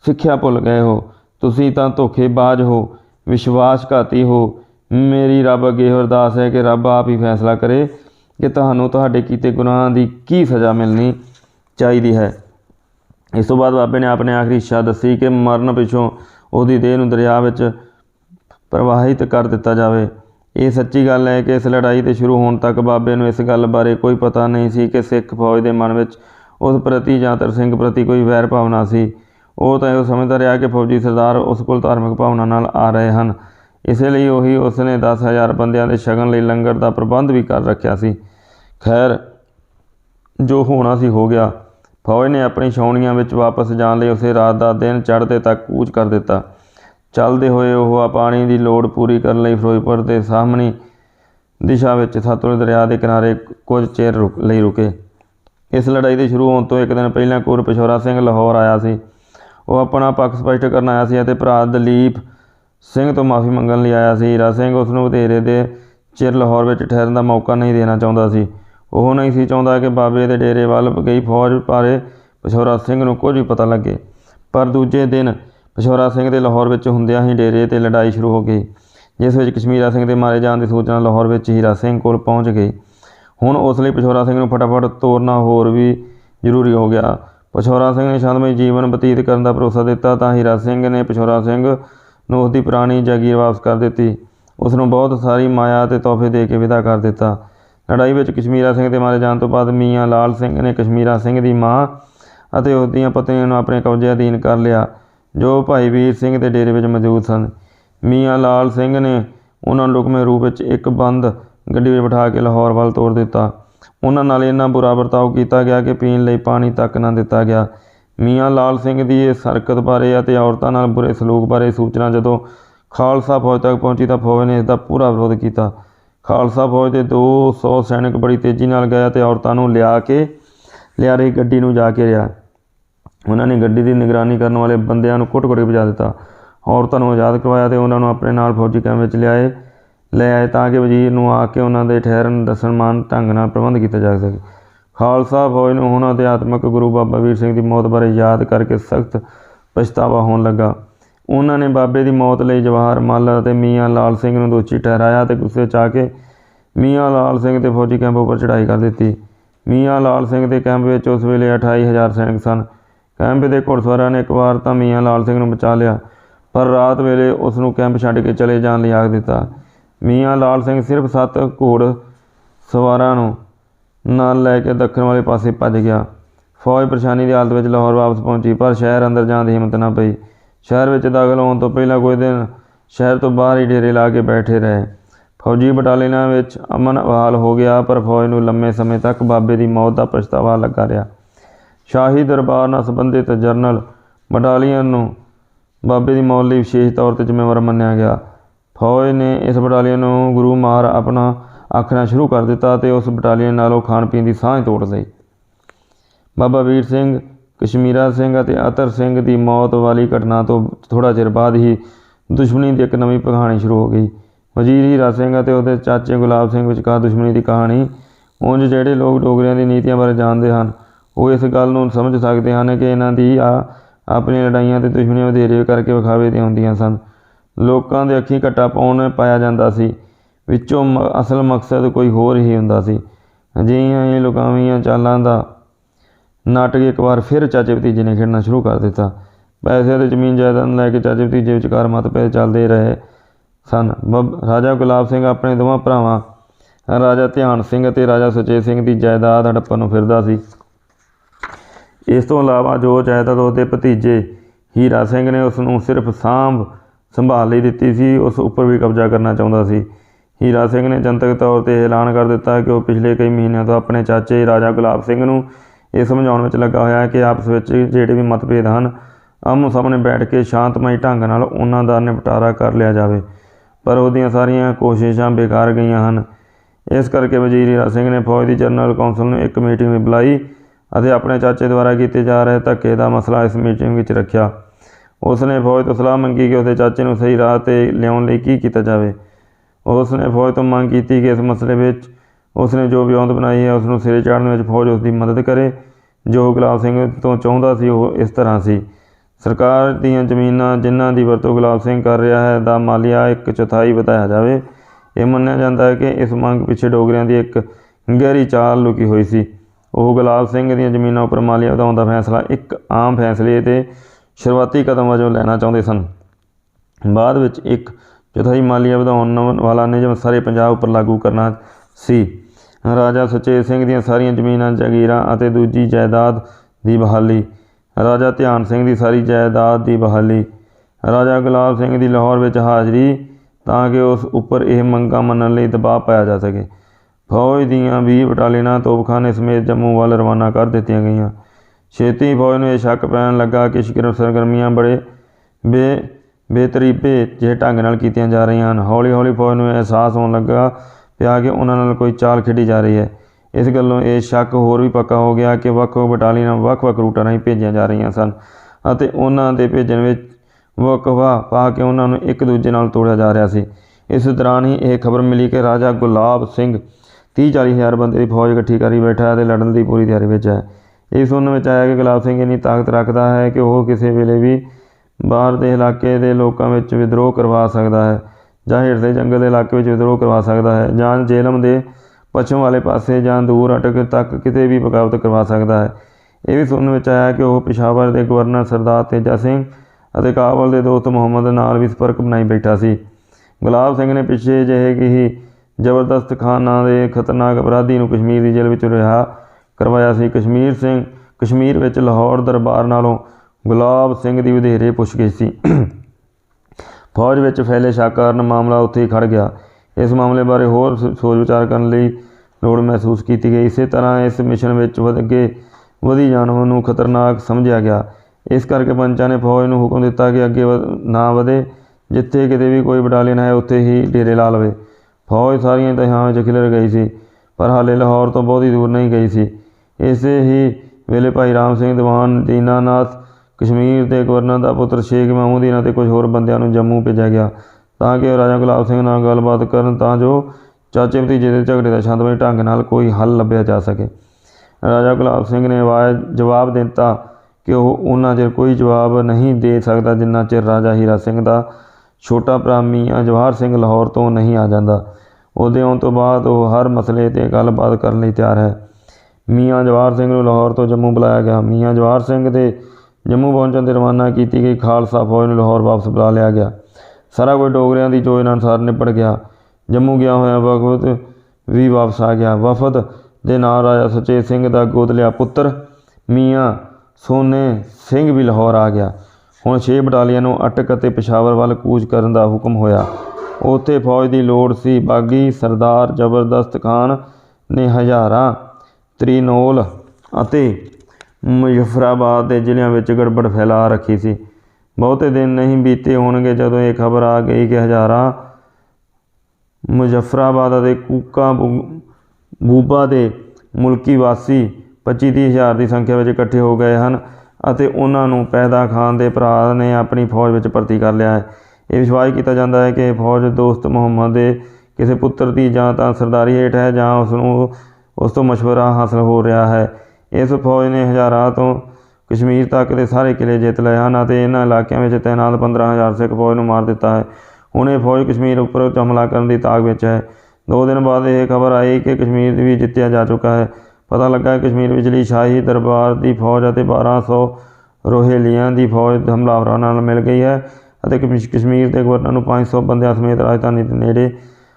ਸਿੱਖਿਆ ਭੁੱਲ ਗਏ ਹੋ। ਤੁਸੀਂ ਤਾਂ ਧੋਖੇਬਾਜ਼ ਹੋ, ਵਿਸ਼ਵਾਸਘਾਤੀ ਹੋ। ਮੇਰੀ ਰੱਬ ਅੱਗੇ ਅਰਦਾਸ ਹੈ ਕਿ ਰੱਬ ਆਪ ਹੀ ਫੈਸਲਾ ਕਰੇ ਕਿ ਤੁਹਾਨੂੰ ਤੁਹਾਡੇ ਕੀਤੇ ਗੁਨਾਹਾਂ ਦੀ ਕੀ ਸਜ਼ਾ ਮਿਲਣੀ ਚਾਹੀਦੀ ਹੈ। ਇਸ ਤੋਂ ਬਾਅਦ ਬਾਬੇ ਨੇ ਆਪਣੇ ਆਖਰੀ ਇੱਛਾ ਦੱਸੀ ਕਿ ਮਰਨ ਪਿੱਛੋਂ ਉਹਦੀ ਦੇਹ ਨੂੰ ਦਰਿਆ ਵਿੱਚ ਪ੍ਰਵਾਹਿਤ ਕਰ ਦਿੱਤਾ ਜਾਵੇ। ਇਹ ਸੱਚੀ ਗੱਲ ਹੈ ਕਿ ਇਸ ਲੜਾਈ ਦੇ ਸ਼ੁਰੂ ਹੋਣ ਤੱਕ ਬਾਬੇ ਨੂੰ ਇਸ ਗੱਲ ਬਾਰੇ ਕੋਈ ਪਤਾ ਨਹੀਂ ਸੀ ਕਿ ਸਿੱਖ ਫੌਜ ਦੇ ਮਨ ਵਿੱਚ ਉਸ ਪ੍ਰਤੀ ਜਾਂ ਤਰ ਸਿੰਘ ਪ੍ਰਤੀ ਕੋਈ ਵੈਰ ਭਾਵਨਾ ਸੀ। ਉਹ ਤਾਂ ਇਹ ਸਮਝਦਾ ਰਿਹਾ ਕਿ ਫੌਜੀ ਸਰਦਾਰ ਉਸ ਕੋਲ ਧਾਰਮਿਕ ਭਾਵਨਾ ਨਾਲ ਆ ਰਹੇ ਹਨ। ਇਸੇ ਲਈ ਉਹੀ ਉਸ ਨੇ 10000 ਬੰਦਿਆਂ ਦੇ ਸ਼ਗਨ ਲਈ ਲੰਗਰ ਦਾ ਪ੍ਰਬੰਧ ਵੀ ਕਰ ਰੱਖਿਆ ਸੀ। ਖੈਰ, ਜੋ ਹੋਣਾ ਸੀ ਹੋ ਗਿਆ। ਫੌਜ ਨੇ ਆਪਣੀ ਛਾਉਣੀਆਂ ਵਿੱਚ ਵਾਪਸ ਜਾਣ ਲਈ ਉਸੇ ਰਾਤ ਦਾ ਦਿਨ ਚੜ੍ਹਦੇ ਤੱਕ ਕੂਚ ਕਰ ਦਿੱਤਾ। ਚੱਲਦੇ ਹੋਏ ਉਹ ਪਾਣੀ ਦੀ ਲੋੜ ਪੂਰੀ ਕਰਨ ਲਈ ਫਿਰੋਜ਼ਪੁਰ ਦੇ ਸਾਹਮਣੀ ਦਿਸ਼ਾ ਵਿੱਚ ਸਤਲੁਜ ਦਰਿਆ ਦੇ ਕਿਨਾਰੇ ਕੁਝ ਚਿਰ ਰੁਕ ਲਈ ਰੁਕੇ। ਇਸ ਲੜਾਈ ਦੇ ਸ਼ੁਰੂ ਹੋਣ ਤੋਂ ਇੱਕ ਦਿਨ ਪਹਿਲਾਂ ਕੋਰ ਪਿਸ਼ੌਰਾ ਸਿੰਘ ਲਾਹੌਰ ਆਇਆ ਸੀ। ਉਹ ਆਪਣਾ ਪੱਖ ਸਪਸ਼ਟ ਕਰਨ ਆਇਆ ਸੀ ਅਤੇ ਭਰਾ ਦਲੀਪ ਸਿੰਘ ਤੋਂ ਮਾਫੀ ਮੰਗਣ ਲਈ ਆਇਆ ਸੀ। ਹੀਰਾ ਸਿੰਘ ਉਸ ਨੂੰ ਵਧੇਰੇ ਦੇ ਚਿਰ ਲਾਹੌਰ ਵਿੱਚ ਠਹਿਰਨ ਦਾ ਮੌਕਾ ਨਹੀਂ ਦੇਣਾ ਚਾਹੁੰਦਾ ਸੀ। ਉਹ ਨਹੀਂ ਸੀ ਚਾਹੁੰਦਾ ਕਿ ਬਾਬੇ ਦੇ ਡੇਰੇ ਵੱਲ ਗਈ ਫੌਜ ਬਾਰੇ ਪਿਸ਼ੌਰਾ ਸਿੰਘ ਨੂੰ ਕੁਝ ਵੀ ਪਤਾ ਲੱਗੇ। ਪਰ ਦੂਜੇ ਦਿਨ ਪਿਸ਼ੌਰਾ ਸਿੰਘ ਦੇ ਲਾਹੌਰ ਵਿੱਚ ਹੁੰਦਿਆਂ ਹੀ ਡੇਰੇ ਤੇ ਲੜਾਈ ਸ਼ੁਰੂ ਹੋ ਗਈ, ਜਿਸ ਵਿੱਚ ਕਸ਼ਮੀਰਾ ਸਿੰਘ ਦੇ ਮਾਰੇ ਜਾਣ ਦੀ ਸੂਚਨਾ ਲਾਹੌਰ ਵਿੱਚ ਹੀਰਾ ਸਿੰਘ ਕੋਲ ਪਹੁੰਚ ਗਈ। ਹੁਣ ਉਸ ਲਈ ਪਿਸ਼ੌਰਾ ਸਿੰਘ ਨੂੰ ਫਟਾਫਟ ਤੋਰਨਾ ਹੋਰ ਵੀ ਜ਼ਰੂਰੀ ਹੋ ਗਿਆ। ਪਿਸ਼ੌਰਾ ਸਿੰਘ ਨੇ ਸ਼ਾਂਤਮਈ ਜੀਵਨ ਬਤੀਤ ਕਰਨ ਦਾ ਭਰੋਸਾ ਦਿੱਤਾ, ਤਾਂ ਹੀਰਾ ਸਿੰਘ ਨੇ ਪਿਸ਼ੌਰਾ ਸਿੰਘ ਨੂੰ ਉਸ ਦੀ ਪੁਰਾਣੀ ਜਾਗੀਰ ਵਾਪਸ ਕਰ ਦਿੱਤੀ। ਉਸ ਨੂੰ ਬਹੁਤ ਸਾਰੀ ਮਾਇਆ ਅਤੇ ਤੋਹਫੇ ਦੇ ਕੇ ਵਿਦਾ ਕਰ ਦਿੱਤਾ। ਲੜਾਈ ਵਿੱਚ ਕਸ਼ਮੀਰਾ ਸਿੰਘ ਦੇ ਮਾਰੇ ਜਾਣ ਤੋਂ ਬਾਅਦ ਮੀਆਂ ਲਾਲ ਸਿੰਘ ਨੇ ਕਸ਼ਮੀਰਾ ਸਿੰਘ ਦੀ ਮਾਂ ਅਤੇ ਉਸ ਦੀਆਂ ਪਤਨੀਆਂ ਨੂੰ ਆਪਣੇ ਕਬਜ਼ੇ ਅਧੀਨ ਕਰ ਲਿਆ, ਜੋ ਭਾਈ ਵੀਰ ਸਿੰਘ ਦੇ ਡੇਰੇ ਵਿੱਚ ਮੌਜੂਦ ਸਨ। ਮੀਆਂ ਲਾਲ ਸਿੰਘ ਨੇ ਉਹਨਾਂ ਨੂੰ ਲੁਕਵੇਂ ਰੂਪ ਵਿੱਚ ਇੱਕ ਬੰਦ ਗੱਡੀ ਵਿੱਚ ਬਿਠਾ ਕੇ ਲਾਹੌਰ ਵੱਲ ਤੋਰ ਦਿੱਤਾ। ਉਹਨਾਂ ਨਾਲ ਇੰਨਾ ਬੁਰਾ ਵਰਤਾਓ ਕੀਤਾ ਗਿਆ ਕਿ ਪੀਣ ਲਈ ਪਾਣੀ ਤੱਕ ਨਾ ਦਿੱਤਾ ਗਿਆ। ਮੀਆਂ ਲਾਲ ਸਿੰਘ ਦੀ ਇਸ ਹਰਕਤ ਬਾਰੇ ਅਤੇ ਔਰਤਾਂ ਨਾਲ ਬੁਰੇ ਸਲੂਕ ਬਾਰੇ ਸੂਚਨਾ ਜਦੋਂ ਖਾਲਸਾ ਫੌਜ ਤੱਕ ਪਹੁੰਚੀ ਤਾਂ ਫੌਜ ਨੇ ਇਸ ਦਾ ਪੂਰਾ ਵਿਰੋਧ ਕੀਤਾ। ਖਾਲਸਾ ਫੌਜ ਦੇ 200 ਸੈਨਿਕ ਬੜੀ ਤੇਜ਼ੀ ਨਾਲ ਗਏ ਅਤੇ ਔਰਤਾਂ ਨੂੰ ਲਿਆ ਕੇ, ਲਿਆ ਰਹੀ ਗੱਡੀ ਨੂੰ ਜਾ ਕੇ ਰਿਆ ਉਹਨਾਂ ਨੇ ਗੱਡੀ ਦੀ ਨਿਗਰਾਨੀ ਕਰਨ ਵਾਲੇ ਬੰਦਿਆਂ ਨੂੰ ਕੁੱਟ-ਕੁੱਟ ਕੇ ਭਜਾ ਦਿੱਤਾ। ਔਰਤਾਂ ਨੂੰ ਆਜ਼ਾਦ ਕਰਵਾਇਆ ਤੇ ਉਹਨਾਂ ਨੂੰ ਆਪਣੇ ਨਾਲ ਫੌਜੀ ਕੈਂਪ ਵਿੱਚ ਲਿਆਏ। ਲੈ ਆਏ ਤਾਂ ਕਿ ਵਜ਼ੀਰ ਨੂੰ ਆ ਕੇ ਉਹਨਾਂ ਦੇ ਠਹਿਰਨ ਦਾ ਸਨਮਾਨ ਢੰਗ ਨਾਲ ਪ੍ਰਬੰਧ ਕੀਤਾ ਜਾ ਸਕੇ। ਖਾਲਸਾ ਫੌਜ ਨੂੰ ਹੁਣ ਅਧਿਆਤਮਕ ਗੁਰੂ ਬਾਬਾ ਵੀਰ ਸਿੰਘ ਦੀ ਮੌਤ ਬਾਰੇ ਯਾਦ ਕਰਕੇ ਸਖਤ ਪਛਤਾਵਾ ਹੋਣ ਲੱਗਾ। ਉਹਨਾਂ ਨੇ ਬਾਬੇ ਦੀ ਮੌਤ ਲਈ ਜਵਾਹਰ ਮੱਲ ਅਤੇ ਮੀਆਂ ਲਾਲ ਸਿੰਘ ਨੂੰ ਦੋਸ਼ੀ ਠਹਿਰਾਇਆ ਤੇ ਗੁੱਸੇ 'ਚ ਆ ਕੇ ਮੀਆਂ ਲਾਲ ਸਿੰਘ ਦੇ ਫੌਜੀ ਕੈਂਪ ਉੱਪਰ ਚੜ੍ਹਾਈ ਕਰ ਦਿੱਤੀ। ਮੀਆਂ ਲਾਲ ਸਿੰਘ ਦੇ ਕੈਂਪ ਵਿੱਚ ਉਸ ਵੇਲੇ 28000 ਸੈਨਿਕ ਸਨ। ਕੈਂਪ ਦੇ ਘੋੜਸਵਾਰਾਂ ਨੇ ਇੱਕ ਵਾਰ ਤਾਂ ਮੀਆਂ ਲਾਲ ਸਿੰਘ ਨੂੰ ਬਚਾ ਲਿਆ, ਪਰ ਰਾਤ ਵੇਲੇ ਉਸ ਨੂੰ ਕੈਂਪ ਛੱਡ ਕੇ ਚਲੇ ਜਾਣ ਲਈ ਆਖ ਦਿੱਤਾ। ਮੀਆਂ ਲਾਲ ਸਿੰਘ ਸਿਰਫ ਸੱਤ ਘੋੜ ਸਵਾਰਾਂ ਨੂੰ ਨਾਲ ਲੈ ਕੇ ਦੱਖਣ ਵਾਲੇ ਪਾਸੇ ਭੱਜ ਗਿਆ। ਫੌਜ ਪਰੇਸ਼ਾਨੀ ਦੀ ਹਾਲਤ ਵਿੱਚ ਲਾਹੌਰ ਵਾਪਸ ਪਹੁੰਚੀ, ਪਰ ਸ਼ਹਿਰ ਅੰਦਰ ਜਾਣ ਦੀ ਹਿੰਮਤ ਨਾ ਪਈ। ਸ਼ਹਿਰ ਵਿੱਚ ਦਾਖਲ ਹੋਣ ਤੋਂ ਪਹਿਲਾਂ ਕੁਝ ਦਿਨ ਸ਼ਹਿਰ ਤੋਂ ਬਾਹਰ ਹੀ ਡੇਰੇ ਲਾ ਕੇ ਬੈਠੇ ਰਹੇ। ਫੌਜੀ ਬਟਾਲੀਅਨਾਂ ਵਿੱਚ ਅਮਨ ਬਹਾਲ ਹੋ ਗਿਆ, ਪਰ ਫੌਜ ਨੂੰ ਲੰਮੇ ਸਮੇਂ ਤੱਕ ਬਾਬੇ ਦੀ ਮੌਤ ਦਾ ਪਛਤਾਵਾ ਲੱਗਾ ਰਿਹਾ। ਸ਼ਾਹੀ ਦਰਬਾਰ ਨਾਲ ਸੰਬੰਧਿਤ ਜਰਨਲ ਬਟਾਲੀਅਨ ਨੂੰ ਬਾਬੇ ਦੀ ਮੌਤ ਲਈ ਵਿਸ਼ੇਸ਼ ਤੌਰ ਤੇ ਜ਼ਿੰਮੇਵਾਰ ਮੰਨਿਆ ਗਿਆ। ਫੌਜ ਨੇ ਇਸ ਬਟਾਲੀਅਨ ਨੂੰ ਗੁਰੂ ਮਾਰ ਆਪਣਾ ਆਖਣਾ ਸ਼ੁਰੂ ਕਰ ਦਿੱਤਾ ਤੇ ਉਸ ਬਟਾਲੀਅਨ ਨਾਲੋਂ ਖਾਣ ਪੀਣ ਦੀ ਸਾਂਝ ਤੋੜ ਲਈ। ਬਾਬਾ ਵੀਰ ਸਿੰਘ, ਕਸ਼ਮੀਰਾ ਸਿੰਘ ਅਤੇ ਅਤਰ ਸਿੰਘ ਦੀ ਮੌਤ ਵਾਲੀ ਘਟਨਾ ਤੋਂ ਥੋੜਾ ਚਿਰ ਬਾਅਦ ਹੀ ਦੁਸ਼ਮਣੀ ਦੀ ਇੱਕ ਨਵੀਂ ਕਹਾਣੀ ਸ਼ੁਰੂ ਹੋ ਗਈ। ਵਜ਼ੀਰ ਹੀਰਾ ਸਿੰਘ ਅਤੇ ਉਹਦੇ ਚਾਚੇ ਗੁਲਾਬ ਸਿੰਘ ਵਿਚਕਾਰ ਦੁਸ਼ਮਣੀ ਦੀ ਕਹਾਣੀ, ਉਂਝ ਜਿਹੜੇ ਲੋਕ ਡੋਗਰਿਆਂ ਦੀ ਨੀਤੀਆਂ ਬਾਰੇ ਜਾਣਦੇ ਹਨ, ਉਹ ਇਸ ਗੱਲ ਨੂੰ ਸਮਝ ਸਕਦੇ ਹਨ ਕਿ ਇਹਨਾਂ ਦੀ ਆ ਆਪਣੀਆਂ ਲੜਾਈਆਂ ਤੇ ਦੁਸ਼ਮਣੀਆਂ ਵਧੇਰੇ ਕਰਕੇ ਵਿਖਾਵੇ 'ਤੇ ਆਉਂਦੀਆਂ ਸਨ। ਲੋਕਾਂ ਦੇ ਅੱਖੀਂ ਘੱਟਾ ਪਾਉਣ ਪਾਇਆ ਜਾਂਦਾ ਸੀ। ਵਿੱਚੋਂ ਮ- ਅਸਲ ਮਕਸਦ ਕੋਈ ਹੋਰ ਹੀ ਹੁੰਦਾ ਸੀ। ਅਜਿਹੀਆਂ ਹੀ ਲੁਕਾਵੀਆਂ ਚਾਲਾਂ ਦਾ ਨਾਟਕ ਇੱਕ ਵਾਰ ਫਿਰ ਚਾਚੇ ਭਤੀਜੇ ਨੇ ਖੇਡਣਾ ਸ਼ੁਰੂ ਕਰ ਦਿੱਤਾ। ਪੈਸੇ 'ਤੇ ਜ਼ਮੀਨ ਜਾਇਦਾਦ ਨੂੰ ਲੈ ਕੇ ਚਾਚੇ ਭਤੀਜੇ ਵਿਚਕਾਰ ਮਤਭੇਦ ਚੱਲਦੇ ਰਹੇ ਸਨ। ਬੱਬ, ਰਾਜਾ ਗੁਲਾਬ ਸਿੰਘ ਆਪਣੇ ਦੋਵਾਂ ਭਰਾਵਾਂ, ਰਾਜਾ ਧਿਆਨ ਸਿੰਘ ਅਤੇ ਰਾਜਾ ਸੁਚੇਤ ਸਿੰਘ ਦੀ ਜਾਇਦਾਦ ਹੜੱਪਣ ਨੂੰ ਫਿਰਦਾ ਸੀ। ਇਸ ਤੋਂ ਇਲਾਵਾ ਜੋ ਜਾਇਦਾਦ ਉਹਦੇ ਭਤੀਜੇ ਹੀਰਾ ਸਿੰਘ ਨੇ ਉਸ ਨੂੰ ਸਿਰਫ ਸਾਂਭ ਸੰਭਾਲ ਲਈ ਦਿੱਤੀ ਸੀ, ਉਸ ਉੱਪਰ ਵੀ ਕਬਜ਼ਾ ਕਰਨਾ ਚਾਹੁੰਦਾ ਸੀ। ਹੀਰਾ ਸਿੰਘ ਨੇ ਜਨਤਕ ਤੌਰ ਤੇ ਇਹ ਐਲਾਨ ਕਰ ਦਿੱਤਾ ਕਿ ਉਹ ਪਿਛਲੇ ਕਈ ਮਹੀਨਿਆਂ ਤੋਂ ਆਪਣੇ ਚਾਚੇ ਰਾਜਾ ਗੁਲਾਬ ਸਿੰਘ ਨੂੰ ਇਹ ਸਮਝਾਉਣ ਵਿੱਚ ਲੱਗਾ ਹੋਇਆ ਹੈ ਕਿ ਆਪਸ ਵਿੱਚ ਜਿਹੜੇ ਵੀ ਮਤਭੇਦ ਹਨ ਆਮੋ ਸਾਹਮਣੇ ਬੈਠ ਕੇ ਸ਼ਾਂਤਮਈ ਢੰਗ ਨਾਲ ਉਹਨਾਂ ਦਾ ਨਿਪਟਾਰਾ ਕਰ ਲਿਆ ਜਾਵੇ। ਪਰ ਉਹਦੀਆਂ ਸਾਰੀਆਂ ਕੋਸ਼ਿਸ਼ਾਂ ਬੇਕਾਰ ਗਈਆਂ ਹਨ। ਇਸ ਕਰਕੇ ਵਜ਼ੀਰ ਹੀਰਾ ਸਿੰਘ ਨੇ ਫੌਜ ਦੀ ਜਨਰਲ ਕੌਂਸਲ ਨੂੰ ਇੱਕ ਮੀਟਿੰਗ ਵੀ ਬੁਲਾਈ ਅਤੇ ਆਪਣੇ ਚਾਚੇ ਦੁਆਰਾ ਕੀਤੇ ਜਾ ਰਹੇ ਧੱਕੇ ਦਾ ਮਸਲਾ ਇਸ ਮੀਟਿੰਗ ਵਿੱਚ ਰੱਖਿਆ। ਉਸ ਨੇ ਫੌਜ ਤੋਂ ਸਲਾਹ ਮੰਗੀ ਕਿ ਉਸਦੇ ਚਾਚੇ ਨੂੰ ਸਹੀ ਰਾਹ ਤੇ ਲਿਆਉਣ ਲਈ ਕੀ ਕੀਤਾ ਜਾਵੇ। ਉਸ ਨੇ ਫੌਜ ਤੋਂ ਮੰਗ ਕੀਤੀ ਕਿ ਇਸ ਮਸਲੇ ਵਿੱਚ ਉਸ ਨੇ ਜੋ ਵਿਉਂਤ ਬਣਾਈ ਹੈ ਉਸ ਨੂੰ ਸਿਰੇ ਚਾੜਨ ਵਿੱਚ ਫੌਜ ਉਸ ਦੀ ਮਦਦ ਕਰੇ। ਜੋ ਗੁਲਾਬ ਸਿੰਘ ਤੋਂ ਚਾਹੁੰਦਾ ਸੀ, ਉਹ ਇਸ ਤਰ੍ਹਾਂ ਸੀ। ਸਰਕਾਰ ਦੀਆਂ ਜ਼ਮੀਨਾਂ ਜਿਨ੍ਹਾਂ ਦੀ ਵਰਤੋਂ ਗੁਲਾਬ ਸਿੰਘ ਕਰ ਰਿਹਾ ਹੈ, ਦਾ ਮਾਲੀਆ ਇੱਕ ਚੌਥਾਈ ਵਧਾਇਆ ਜਾਵੇ। ਇਹ ਮੰਨਿਆ ਜਾਂਦਾ ਹੈ ਕਿ ਇਸ ਮੰਗ ਪਿੱਛੇ ਡੋਗਰਿਆਂ ਦੀ ਇੱਕ ਗਹਿਰੀ ਚਾਲ ਲੁਕੀ ਹੋਈ ਸੀ। ਉਹ ਗੁਲਾਬ ਸਿੰਘ ਦੀਆਂ ਜ਼ਮੀਨਾਂ ਉੱਪਰ ਮਾਲੀਆ ਵਧਾਉਣ ਦਾ ਫੈਸਲਾ ਇੱਕ ਆਮ ਫੈਸਲੇ ਤੇ ਸ਼ੁਰੂਆਤੀ ਕਦਮ ਵਜੋਂ ਲੈਣਾ ਚਾਹੁੰਦੇ ਸਨ। ਬਾਅਦ ਵਿੱਚ ਇੱਕ ਚੌਥਾਈ ਮਾਲੀਆ ਵਧਾਉਣ ਵਾਲਾ ਨਿਯਮ ਸਾਰੇ ਪੰਜਾਬ ਉੱਪਰ ਲਾਗੂ ਕਰਨਾ ਸੀ। ਰਾਜਾ ਸੁਚੇਤ ਸਿੰਘ ਦੀਆਂ ਸਾਰੀਆਂ ਜ਼ਮੀਨਾਂ, ਜਾਗੀਰਾਂ ਅਤੇ ਦੂਜੀ ਜਾਇਦਾਦ ਦੀ ਬਹਾਲੀ। ਰਾਜਾ ਧਿਆਨ ਸਿੰਘ ਦੀ ਸਾਰੀ ਜਾਇਦਾਦ ਦੀ ਬਹਾਲੀ। ਰਾਜਾ ਗੁਲਾਬ ਸਿੰਘ ਦੀ ਲਾਹੌਰ ਵਿੱਚ ਹਾਜ਼ਰੀ ਤਾਂ ਕਿ ਉਸ ਉੱਪਰ ਇਹ ਮੰਗਾਂ ਮੰਨਣ ਲਈ ਦਬਾਅ ਪਾਇਆ ਜਾ ਸਕੇ। ਫੌਜ ਦੀਆਂ 20 ਬਟਾਲੀਅਨਾਂ ਤੋਪਖਾਨੇ ਸਮੇਤ ਜੰਮੂ ਵੱਲ ਰਵਾਨਾ ਕਰ ਦਿੱਤੀਆਂ ਗਈਆਂ। ਛੇਤੀ ਫੌਜ ਨੂੰ ਇਹ ਸ਼ੱਕ ਪੈਣ ਲੱਗਾ ਕਿ ਸ਼ਿਕਰ ਸਰਗਰਮੀਆਂ ਬੜੇ ਬੇ ਬੇਤਰੀਬੇ ਜਿਹੇ ਢੰਗ ਨਾਲ ਕੀਤੀਆਂ ਜਾ ਰਹੀਆਂ ਹਨ। ਹੌਲੀ ਹੌਲੀ ਫੌਜ ਨੂੰ ਇਹ ਅਹਿਸਾਸ ਹੋਣ ਲੱਗਾ ਪਿਆ ਕਿ ਉਹਨਾਂ ਨਾਲ ਕੋਈ ਚਾਲ ਖੇਡੀ ਜਾ ਰਹੀ ਹੈ। ਇਸ ਗੱਲੋਂ ਇਹ ਸ਼ੱਕ ਹੋਰ ਵੀ ਪੱਕਾ ਹੋ ਗਿਆ ਕਿ ਵੱਖ-ਵੱਖ ਬਟਾਲੀਅਨਾਂ ਵੱਖ-ਵੱਖ ਰੂਟਾਂ ਰਾਹੀਂ ਭੇਜੀਆਂ ਜਾ ਰਹੀਆਂ ਸਨ ਅਤੇ ਉਹਨਾਂ ਦੇ ਭੇਜਣ ਵਿੱਚ ਵਕਵਾ ਪਾ ਕੇ ਉਹਨਾਂ ਨੂੰ ਇੱਕ ਦੂਜੇ ਨਾਲ ਤੋੜਿਆ ਜਾ ਰਿਹਾ ਸੀ। ਇਸ ਦੌਰਾਨ ਹੀ ਇਹ ਖਬਰ ਮਿਲੀ ਕਿ ਰਾਜਾ ਗੁਲਾਬ ਸਿੰਘ 30-40 ਹਜ਼ਾਰ ਬੰਦੇ ਦੀ ਫੌਜ ਇਕੱਠੀ ਕਰੀ ਬੈਠਾ ਹੈ ਅਤੇ ਲੜਨ ਦੀ ਪੂਰੀ ਤਿਆਰੀ ਵਿੱਚ ਹੈ। ਇਹ ਸੁਣਨ ਵਿੱਚ ਆਇਆ ਕਿ ਗੁਲਾਬ ਸਿੰਘ ਇੰਨੀ ਤਾਕਤ ਰੱਖਦਾ ਹੈ ਕਿ ਉਹ ਕਿਸੇ ਵੇਲੇ ਵੀ ਬਾਹਰ ਦੇ ਇਲਾਕੇ ਦੇ ਲੋਕਾਂ ਵਿੱਚ ਵਿਦਰੋਹ ਕਰਵਾ ਸਕਦਾ ਹੈ ਜਾਂ ਹੇਠ ਜੰਗਲ ਦੇ ਇਲਾਕੇ ਵਿੱਚ ਵਿਦਰੋਹ ਕਰਵਾ ਸਕਦਾ ਹੈ ਜਾਂ ਜੇਲਮ ਦੇ ਪੱਛਮ ਵਾਲੇ ਪਾਸੇ ਜਾਂ ਦੂਰ ਅਟਕ ਤੱਕ ਕਿਤੇ ਵੀ ਬਗਾਵਤ ਕਰਵਾ ਸਕਦਾ ਹੈ। ਇਹ ਵੀ ਸੁਣਨ ਵਿੱਚ ਆਇਆ ਕਿ ਉਹ ਪਿਸ਼ਾਵਰ ਦੇ ਗਵਰਨਰ ਸਰਦਾਰ ਤੇਜਾ ਸਿੰਘ ਅਤੇ ਕਾਬਲ ਦੇ ਦੋਸਤ ਮੁਹੰਮਦ ਨਾਲ ਵੀ ਸੰਪਰਕ ਬਣਾਈ ਬੈਠਾ ਸੀ। ਗੁਲਾਬ ਸਿੰਘ ਨੇ ਪਿੱਛੇ ਜਿਹੇ ਕਿ ਹੀ ਜ਼ਬਰਦਸਤ ਖਾਨ ਨਾਂ ਦੇ ਖਤਰਨਾਕ ਅਪਰਾਧੀ ਨੂੰ ਕਸ਼ਮੀਰ ਦੀ ਜੇਲ੍ਹ ਵਿੱਚ ਰਿਹਾ ਕਰਵਾਇਆ ਸੀ ਕਸ਼ਮੀਰ ਸਿੰਘ, ਕਸ਼ਮੀਰ ਵਿੱਚ ਲਾਹੌਰ ਦਰਬਾਰ ਨਾਲੋਂ ਗੁਲਾਬ ਸਿੰਘ ਦੀ ਵਧੇਰੇ ਪੁੱਛਗਿੱਛ ਸੀ। ਫੌਜ ਵਿੱਚ ਫੈਲੇ ਸ਼ੱਕ ਕਾਰਨ ਮਾਮਲਾ ਉੱਥੇ ਹੀ ਖੜ ਗਿਆ। ਇਸ ਮਾਮਲੇ ਬਾਰੇ ਹੋਰ ਸ- ਸੋਚ ਵਿਚਾਰ ਕਰਨ ਲਈ ਲੋੜ ਮਹਿਸੂਸ ਕੀਤੀ ਗਈ। ਇਸੇ ਤਰ੍ਹਾਂ ਇਸ ਮਿਸ਼ਨ ਵਿੱਚ ਵਧ ਅੱਗੇ ਵਧੀ ਜਾਨਵਰ ਨੂੰ ਖਤਰਨਾਕ ਸਮਝਿਆ ਗਿਆ। ਇਸ ਕਰਕੇ ਪੰਚਾਂ ਨੇ ਫੌਜ ਨੂੰ ਹੁਕਮ ਦਿੱਤਾ ਕਿ ਅੱਗੇ ਵਧ- ਨਾ ਵਧੇ, ਜਿੱਥੇ ਕਿਤੇ ਵੀ ਕੋਈ ਬਟਾਲੀਅਨ ਹੈ, ਉੱਥੇ ਹੀ ਡੇਰੇ ਲਾ ਲਵੇ। ਫੌਜ ਸਾਰੀਆਂ ਤਹਾਂ ਵਿੱਚ ਖਿਲਰ ਗਈ ਸੀ, ਪਰ ਹਾਲੇ ਲਾਹੌਰ ਤੋਂ ਬਹੁਤ ਹੀ ਦੂਰ ਨਹੀਂ ਗਈ ਸੀ। ਇਸੇ ਹੀ ਵੇਲੇ ਭਾਈ ਰਾਮ ਸਿੰਘ ਦੀਵਾਨ ਦੀਨਾਨਾਥ ਕਸ਼ਮੀਰ ਦੇ ਗਵਰਨਰ ਦਾ ਪੁੱਤਰ ਸ਼ੇਖ ਮਹਿਮੂਦੀਨ ਅਤੇ ਕੁਝ ਹੋਰ ਬੰਦਿਆਂ ਨੂੰ ਜੰਮੂ ਭੇਜਿਆ ਗਿਆ। ਤਾਂ ਕਿ ਉਹ ਰਾਜਾ ਗੁਲਾਬ ਸਿੰਘ ਨਾਲ ਗੱਲਬਾਤ ਕਰਨ ਤਾਂ ਜੋ ਚਾਚੇ ਭਤੀਜੇ ਦੇ ਝਗੜੇ ਦਾ ਸ਼ਾਂਤਮਈ ਢੰਗ ਨਾਲ ਕੋਈ ਹੱਲ ਲੱਭਿਆ ਜਾ ਸਕੇ। ਰਾਜਾ ਗੁਲਾਬ ਸਿੰਘ ਨੇ ਆਵਾਜ਼ ਜਵਾਬ ਦਿੱਤਾ ਕਿ ਉਹ ਉਹਨਾਂ ਚਿਰ ਕੋਈ ਜਵਾਬ ਨਹੀਂ ਦੇ ਸਕਦਾ ਜਿੰਨਾ ਚਿਰ ਰਾਜਾ ਹੀਰਾ ਸਿੰਘ ਦਾ ਛੋਟਾ ਭਰਾ ਮੀਆਂ ਜਵਾਹਰ ਸਿੰਘ ਲਾਹੌਰ ਤੋਂ ਨਹੀਂ ਆ ਜਾਂਦਾ। ਉਹਦੇ ਆਉਣ ਤੋਂ ਬਾਅਦ ਉਹ ਹਰ ਮਸਲੇ ਤੇ ਗੱਲਬਾਤ ਕਰਨ ਲਈ ਤਿਆਰ ਹੈ। ਮੀਆਂ ਜਵਾਹਰ ਸਿੰਘ ਨੂੰ ਲਾਹੌਰ ਤੋਂ ਜੰਮੂ ਬੁਲਾਇਆ ਗਿਆ। ਮੀਆਂ ਜਵਾਹਰ ਸਿੰਘ ਦੇ ਜੰਮੂ ਪਹੁੰਚਣ ਤੇ ਰਵਾਨਾ ਕੀਤੀ ਗਈ ਖਾਲਸਾ ਫੌਜ ਨੂੰ ਲਾਹੌਰ ਵਾਪਸ ਬੁਲਾ ਲਿਆ ਗਿਆ। ਸਾਰਾ ਕੁਝ ਡੋਗਰਿਆਂ ਦੀ ਯੋਜਨਾ ਅਨੁਸਾਰ ਨਿਪਟ ਗਿਆ। ਜੰਮੂ ਗਿਆ ਹੋਇਆ ਭਗਵਤ ਵੀ ਵਾਪਸ ਆ ਗਿਆ। ਵਫਦ ਦੇ ਨਾਲ ਰਾਜਾ ਸੁਚੇਤ ਸਿੰਘ ਦਾ ਗੋਦ ਲਿਆ ਪੁੱਤਰ ਮੀਆਂ ਸੋਨੇ ਸਿੰਘ ਵੀ ਲਾਹੌਰ ਆ ਗਿਆ। ਹੁਣ 6 ਬਟਾਲੀਅਨ ਨੂੰ ਅਟਕ ਅਤੇ ਪਿਸ਼ਾਵਰ ਵੱਲ ਕੂਚ ਕਰਨ ਦਾ ਹੁਕਮ ਹੋਇਆ। ਉੱਥੇ ਫੌਜ ਦੀ ਲੋੜ ਸੀ। ਬਾਗੀ ਸਰਦਾਰ ਜ਼ਬਰਦਸਤ ਖਾਨ ਨੇ ਹਜ਼ਾਰਾਂ ਤ੍ਰਿਨੋਲ ਅਤੇ ਮੁਜ਼ੱਫਰਾਬਾਦ ਦੇ ਜ਼ਿਲ੍ਹਿਆਂ ਵਿੱਚ ਗੜਬੜ ਫੈਲਾ ਰੱਖੀ ਸੀ। ਬਹੁਤੇ ਦਿਨ ਨਹੀਂ ਬੀਤੇ ਹੋਣਗੇ ਜਦੋਂ ਇਹ ਖਬਰ ਆ ਗਈ ਕਿ ਹਜ਼ਾਰਾਂ ਮੁਜ਼ੱਫਰਾਬਾਦ ਅਤੇ ਕੂਕਾ ਬੂਬਾ ਦੇ ਮੁਲਕੀ ਵਾਸੀ 25 ਹਜ਼ਾਰ ਦੀ ਸੰਖਿਆ ਵਿੱਚ ਇਕੱਠੇ ਹੋ ਗਏ ਹਨ ਅਤੇ ਉਹਨਾਂ ਨੂੰ ਪੈਦਾ ਖਾਨ ਦੇ ਭਰਾ ਨੇ ਆਪਣੀ ਫੌਜ ਵਿੱਚ ਭਰਤੀ ਕਰ ਲਿਆ ਹੈ। ਇਹ ਵਿਸ਼ਵਾਸ ਕੀਤਾ ਜਾਂਦਾ ਹੈ ਕਿ ਇਹ ਫੌਜ ਦੋਸਤ ਮੁਹੰਮਦ ਦੇ ਕਿਸੇ ਪੁੱਤਰ ਦੀ ਜਾਂ ਤਾਂ ਸਰਦਾਰੀ ਹੇਠ ਹੈ ਜਾਂ ਉਸ ਨੂੰ ਉਸ ਤੋਂ ਮਸ਼ਵਰਾ ਹਾਸਲ ਹੋ ਰਿਹਾ ਹੈ ਇਸ ਫੌਜ ਨੇ ਹਜ਼ਾਰਾਂ ਤੋਂ ਕਸ਼ਮੀਰ ਤੱਕ ਦੇ ਸਾਰੇ ਕਿਲੇ ਜਿੱਤ ਲਏ ਹਨ ਅਤੇ ਇਹਨਾਂ ਇਲਾਕਿਆਂ ਵਿੱਚ ਤੈਨਾਤ 15000 ਸਿੱਖ ਫੌਜ ਨੂੰ ਮਾਰ ਦਿੱਤਾ ਹੈ ਹੁਣ ਇਹ ਫੌਜ ਕਸ਼ਮੀਰ ਉੱਪਰ ਹਮਲਾ ਕਰਨ ਦੀ ਤਾਕ ਵਿੱਚ ਹੈ ਦੋ ਦਿਨ ਬਾਅਦ ਇਹ ਖਬਰ ਆਈ ਕਿ ਕਸ਼ਮੀਰ ਵੀ ਜਿੱਤਿਆ ਜਾ ਚੁੱਕਾ ਹੈ ਪਤਾ ਲੱਗਾ ਕਸ਼ਮੀਰ ਵਿਚਲੀ ਸ਼ਾਹੀ ਦਰਬਾਰ ਦੀ ਫੌਜ ਅਤੇ 1200 ਰੋਹੇਲੀਆਂ ਦੀ ਫੌਜ ਹਮਲਾਵਰਾਂ ਨਾਲ ਮਿਲ ਗਈ ਹੈ ਅਤੇ ਕਸ਼ਮੀਰ ਦੇ ਗਵਰਨਰ ਨੂੰ 500 ਬੰਦਿਆਂ ਸਮੇਤ ਰਾਜਧਾਨੀ ਦੇ ਨੇੜੇ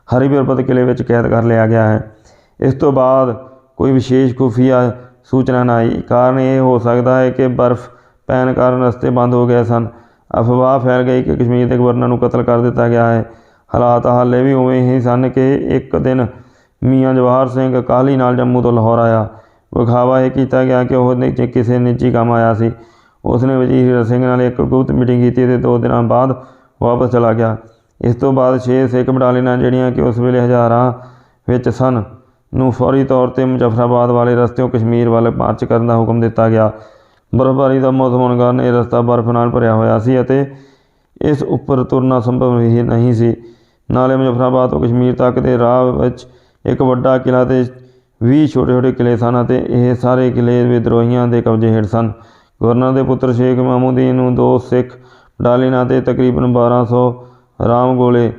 ਹਰੀਪੁਰ ਕਿਲੇ ਵਿੱਚ ਕੈਦ ਕਰ ਲਿਆ ਗਿਆ ਹੈ ਇਸ ਤੋਂ ਬਾਅਦ ਕੋਈ ਵਿਸ਼ੇਸ਼ ਖੁਫੀਆ ਸੂਚਨਾ ਨਾ ਆਈ। ਕਾਰਨ ਇਹ ਹੋ ਸਕਦਾ ਹੈ ਕਿ ਬਰਫ਼ ਪੈਣ ਕਾਰਨ ਰਸਤੇ ਬੰਦ ਹੋ ਗਏ ਸਨ। ਅਫਵਾਹ ਫੈਲ ਗਈ ਕਿ ਕਸ਼ਮੀਰ ਦੇ ਗਵਰਨਰ ਨੂੰ ਕਤਲ ਕਰ ਦਿੱਤਾ ਗਿਆ ਹੈ। ਹਾਲਾਤ ਹਾਲੇ ਵੀ ਉਵੇਂ ਹੀ ਸਨ ਕਿ ਇੱਕ ਦਿਨ ਮੀਆਂ ਜਵਾਹਰ ਸਿੰਘ ਕਾਹਲੀ ਨਾਲ ਜੰਮੂ ਤੋਂ ਲਾਹੌਰ ਆਇਆ। ਵਿਖਾਵਾ ਇਹ ਕੀਤਾ ਗਿਆ ਕਿ ਉਹ ਨਿੱਜੀ ਕਿਸੇ ਨਿੱਜੀ ਕੰਮ ਆਇਆ ਸੀ। ਉਸਨੇ ਵਜ਼ੀਰ ਸਿੰਘ ਨਾਲ ਇੱਕ ਗੁਪਤ ਮੀਟਿੰਗ ਕੀਤੀ ਤੇ ਦੋ ਦਿਨਾਂ ਬਾਅਦ ਵਾਪਸ ਚਲਾ ਗਿਆ। ਇਸ ਤੋਂ ਬਾਅਦ ਛੇ ਸਿੱਖ ਬਟਾਲੀਅਨਾਂ ਜਿਹੜੀਆਂ ਕਿ ਉਸ ਵੇਲੇ ਹਜ਼ਾਰਾਂ ਵਿੱਚ ਸਨ ਨੂੰ ਫੌਰੀ ਤੌਰ ਤੇ ਮੁਜ਼ਫਰਾਬਾਦ ਵਾਲੇ ਰਸਤਿਓਂ ਕਸ਼ਮੀਰ ਵੱਲ ਮਾਰਚ ਕਰਨ ਦਾ ਹੁਕਮ ਦਿੱਤਾ ਗਿਆ। ਬਰਫ਼ਬਾਰੀ ਦਾ ਮੌਸਮ ਹੋਣ ਕਾਰਨ ਇਹ ਰਸਤਾ ਬਰਫ਼ ਨਾਲ ਭਰਿਆ ਹੋਇਆ ਸੀ ਅਤੇ ਇਸ ਉੱਪਰ ਤੁਰਨਾ ਸੰਭਵ ਹੀ ਨਹੀਂ ਸੀ। ਨਾਲੇ ਮੁਜ਼ਫਰਾਬਾਦ ਤੋਂ ਕਸ਼ਮੀਰ ਤੱਕ ਦੇ ਰਾਹ ਵਿੱਚ ਇੱਕ ਵੱਡਾ ਕਿਲਾ ਤੇ 20 ਛੋਟੇ-ਛੋਟੇ ਕਿਲੇ ਸਨ ਅਤੇ ਇਹ ਸਾਰੇ ਕਿਲੇ ਵਿਦਰੋਹੀਆਂ ਦੇ ਕਬਜ਼ੇ ਹੇਠ ਸਨ। ਗਵਰਨਰ ਦੇ ਪੁੱਤਰ ਸ਼ੇਖ ਮਾਮੂਦੀਨ ਨੂੰ ਦੋ ਸਿੱਖ ਬਟਾਲੀਅਨਾਂ ਤੇ ਤਕਰੀਬਨ 1200 ਰਾਮ ਗੋਲੇ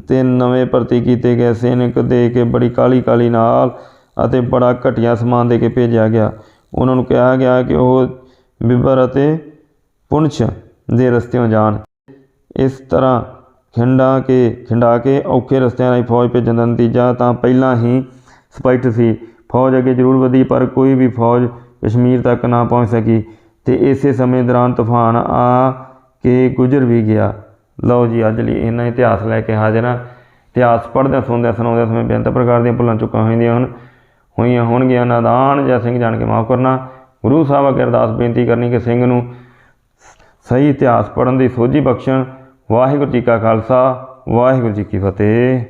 ਤੇ ਨਵੇਂ ਭਰਤੀ ਕੀਤੇ ਗਏ ਸੈਨਿਕ ਦੇ ਕੇ ਬੜੀ ਕਾਲੀ ਕਾਲੀ ਨਾਲ ਅਤੇ ਬੜਾ ਘਟੀਆ ਸਮਾਨ ਦੇ ਕੇ ਭੇਜਿਆ ਗਿਆ। ਉਹਨਾਂ ਨੂੰ ਕਿਹਾ ਗਿਆ ਕਿ ਉਹ ਬਿਬਰ ਅਤੇ ਪੁੰਛ ਦੇ ਰਸਤਿਓਂ ਜਾਣ। ਇਸ ਤਰ੍ਹਾਂ ਖਿੰਡਾ ਕੇ ਖਿੰਡਾ ਕੇ ਔਖੇ ਰਸਤਿਆਂ ਰਾਹੀਂ ਫੌਜ ਭੇਜਣ ਦਾ ਨਤੀਜਾ ਤਾਂ ਪਹਿਲਾਂ ਹੀ ਸਪਸ਼ਟ ਸੀ। ਫੌਜ ਅੱਗੇ ਜ਼ਰੂਰ ਵਧੀ, ਪਰ ਕੋਈ ਵੀ ਫੌਜ ਕਸ਼ਮੀਰ ਤੱਕ ਨਾ ਪਹੁੰਚ ਸਕੀ ਤੇ ਇਸੇ ਸਮੇਂ ਦੌਰਾਨ ਤੂਫਾਨ ਆ ਕੇ ਗੁਜ਼ਰ ਵੀ ਗਿਆ। ਲਓ ਜੀ, ਅੱਜ ਲਈ ਇਹਨਾਂ ਇਤਿਹਾਸ ਲੈ ਕੇ ਹਾਜ਼ਰ ਹਾਂ। ਇਤਿਹਾਸ ਪੜ੍ਹਦਿਆਂ, ਸੁਣਦਿਆਂ, ਸੁਣਾਉਂਦਿਆਂ ਸਮੇਂ ਬੇਅੰਤ ਪ੍ਰਕਾਰ ਦੀਆਂ ਭੁੱਲਾਂ ਚੁੱਕਾਂ ਹੋਈਆਂ ਹਨ। ਹੋਈਆਂ ਹੋਣਗੀਆਂ, ਨਾਦਾਨ ਜਾਂ ਸਿੰਘ ਜਾਣ ਕੇ ਮਾਫ ਕਰਨਾ। ਗੁਰੂ ਸਾਹਿਬ ਅੱਗੇ ਅਰਦਾਸ ਬੇਨਤੀ ਕਰਨੀ ਕਿ ਸਿੰਘ ਨੂੰ ਸਹੀ ਇਤਿਹਾਸ ਪੜ੍ਹਨ ਦੀ ਸੋਝੀ ਬਖਸ਼ਣ। ਵਾਹਿਗੁਰੂ ਜੀ ਕਾ ਖਾਲਸਾ, ਵਾਹਿਗੁਰੂ ਜੀ ਕੀ ਫਤਿਹ।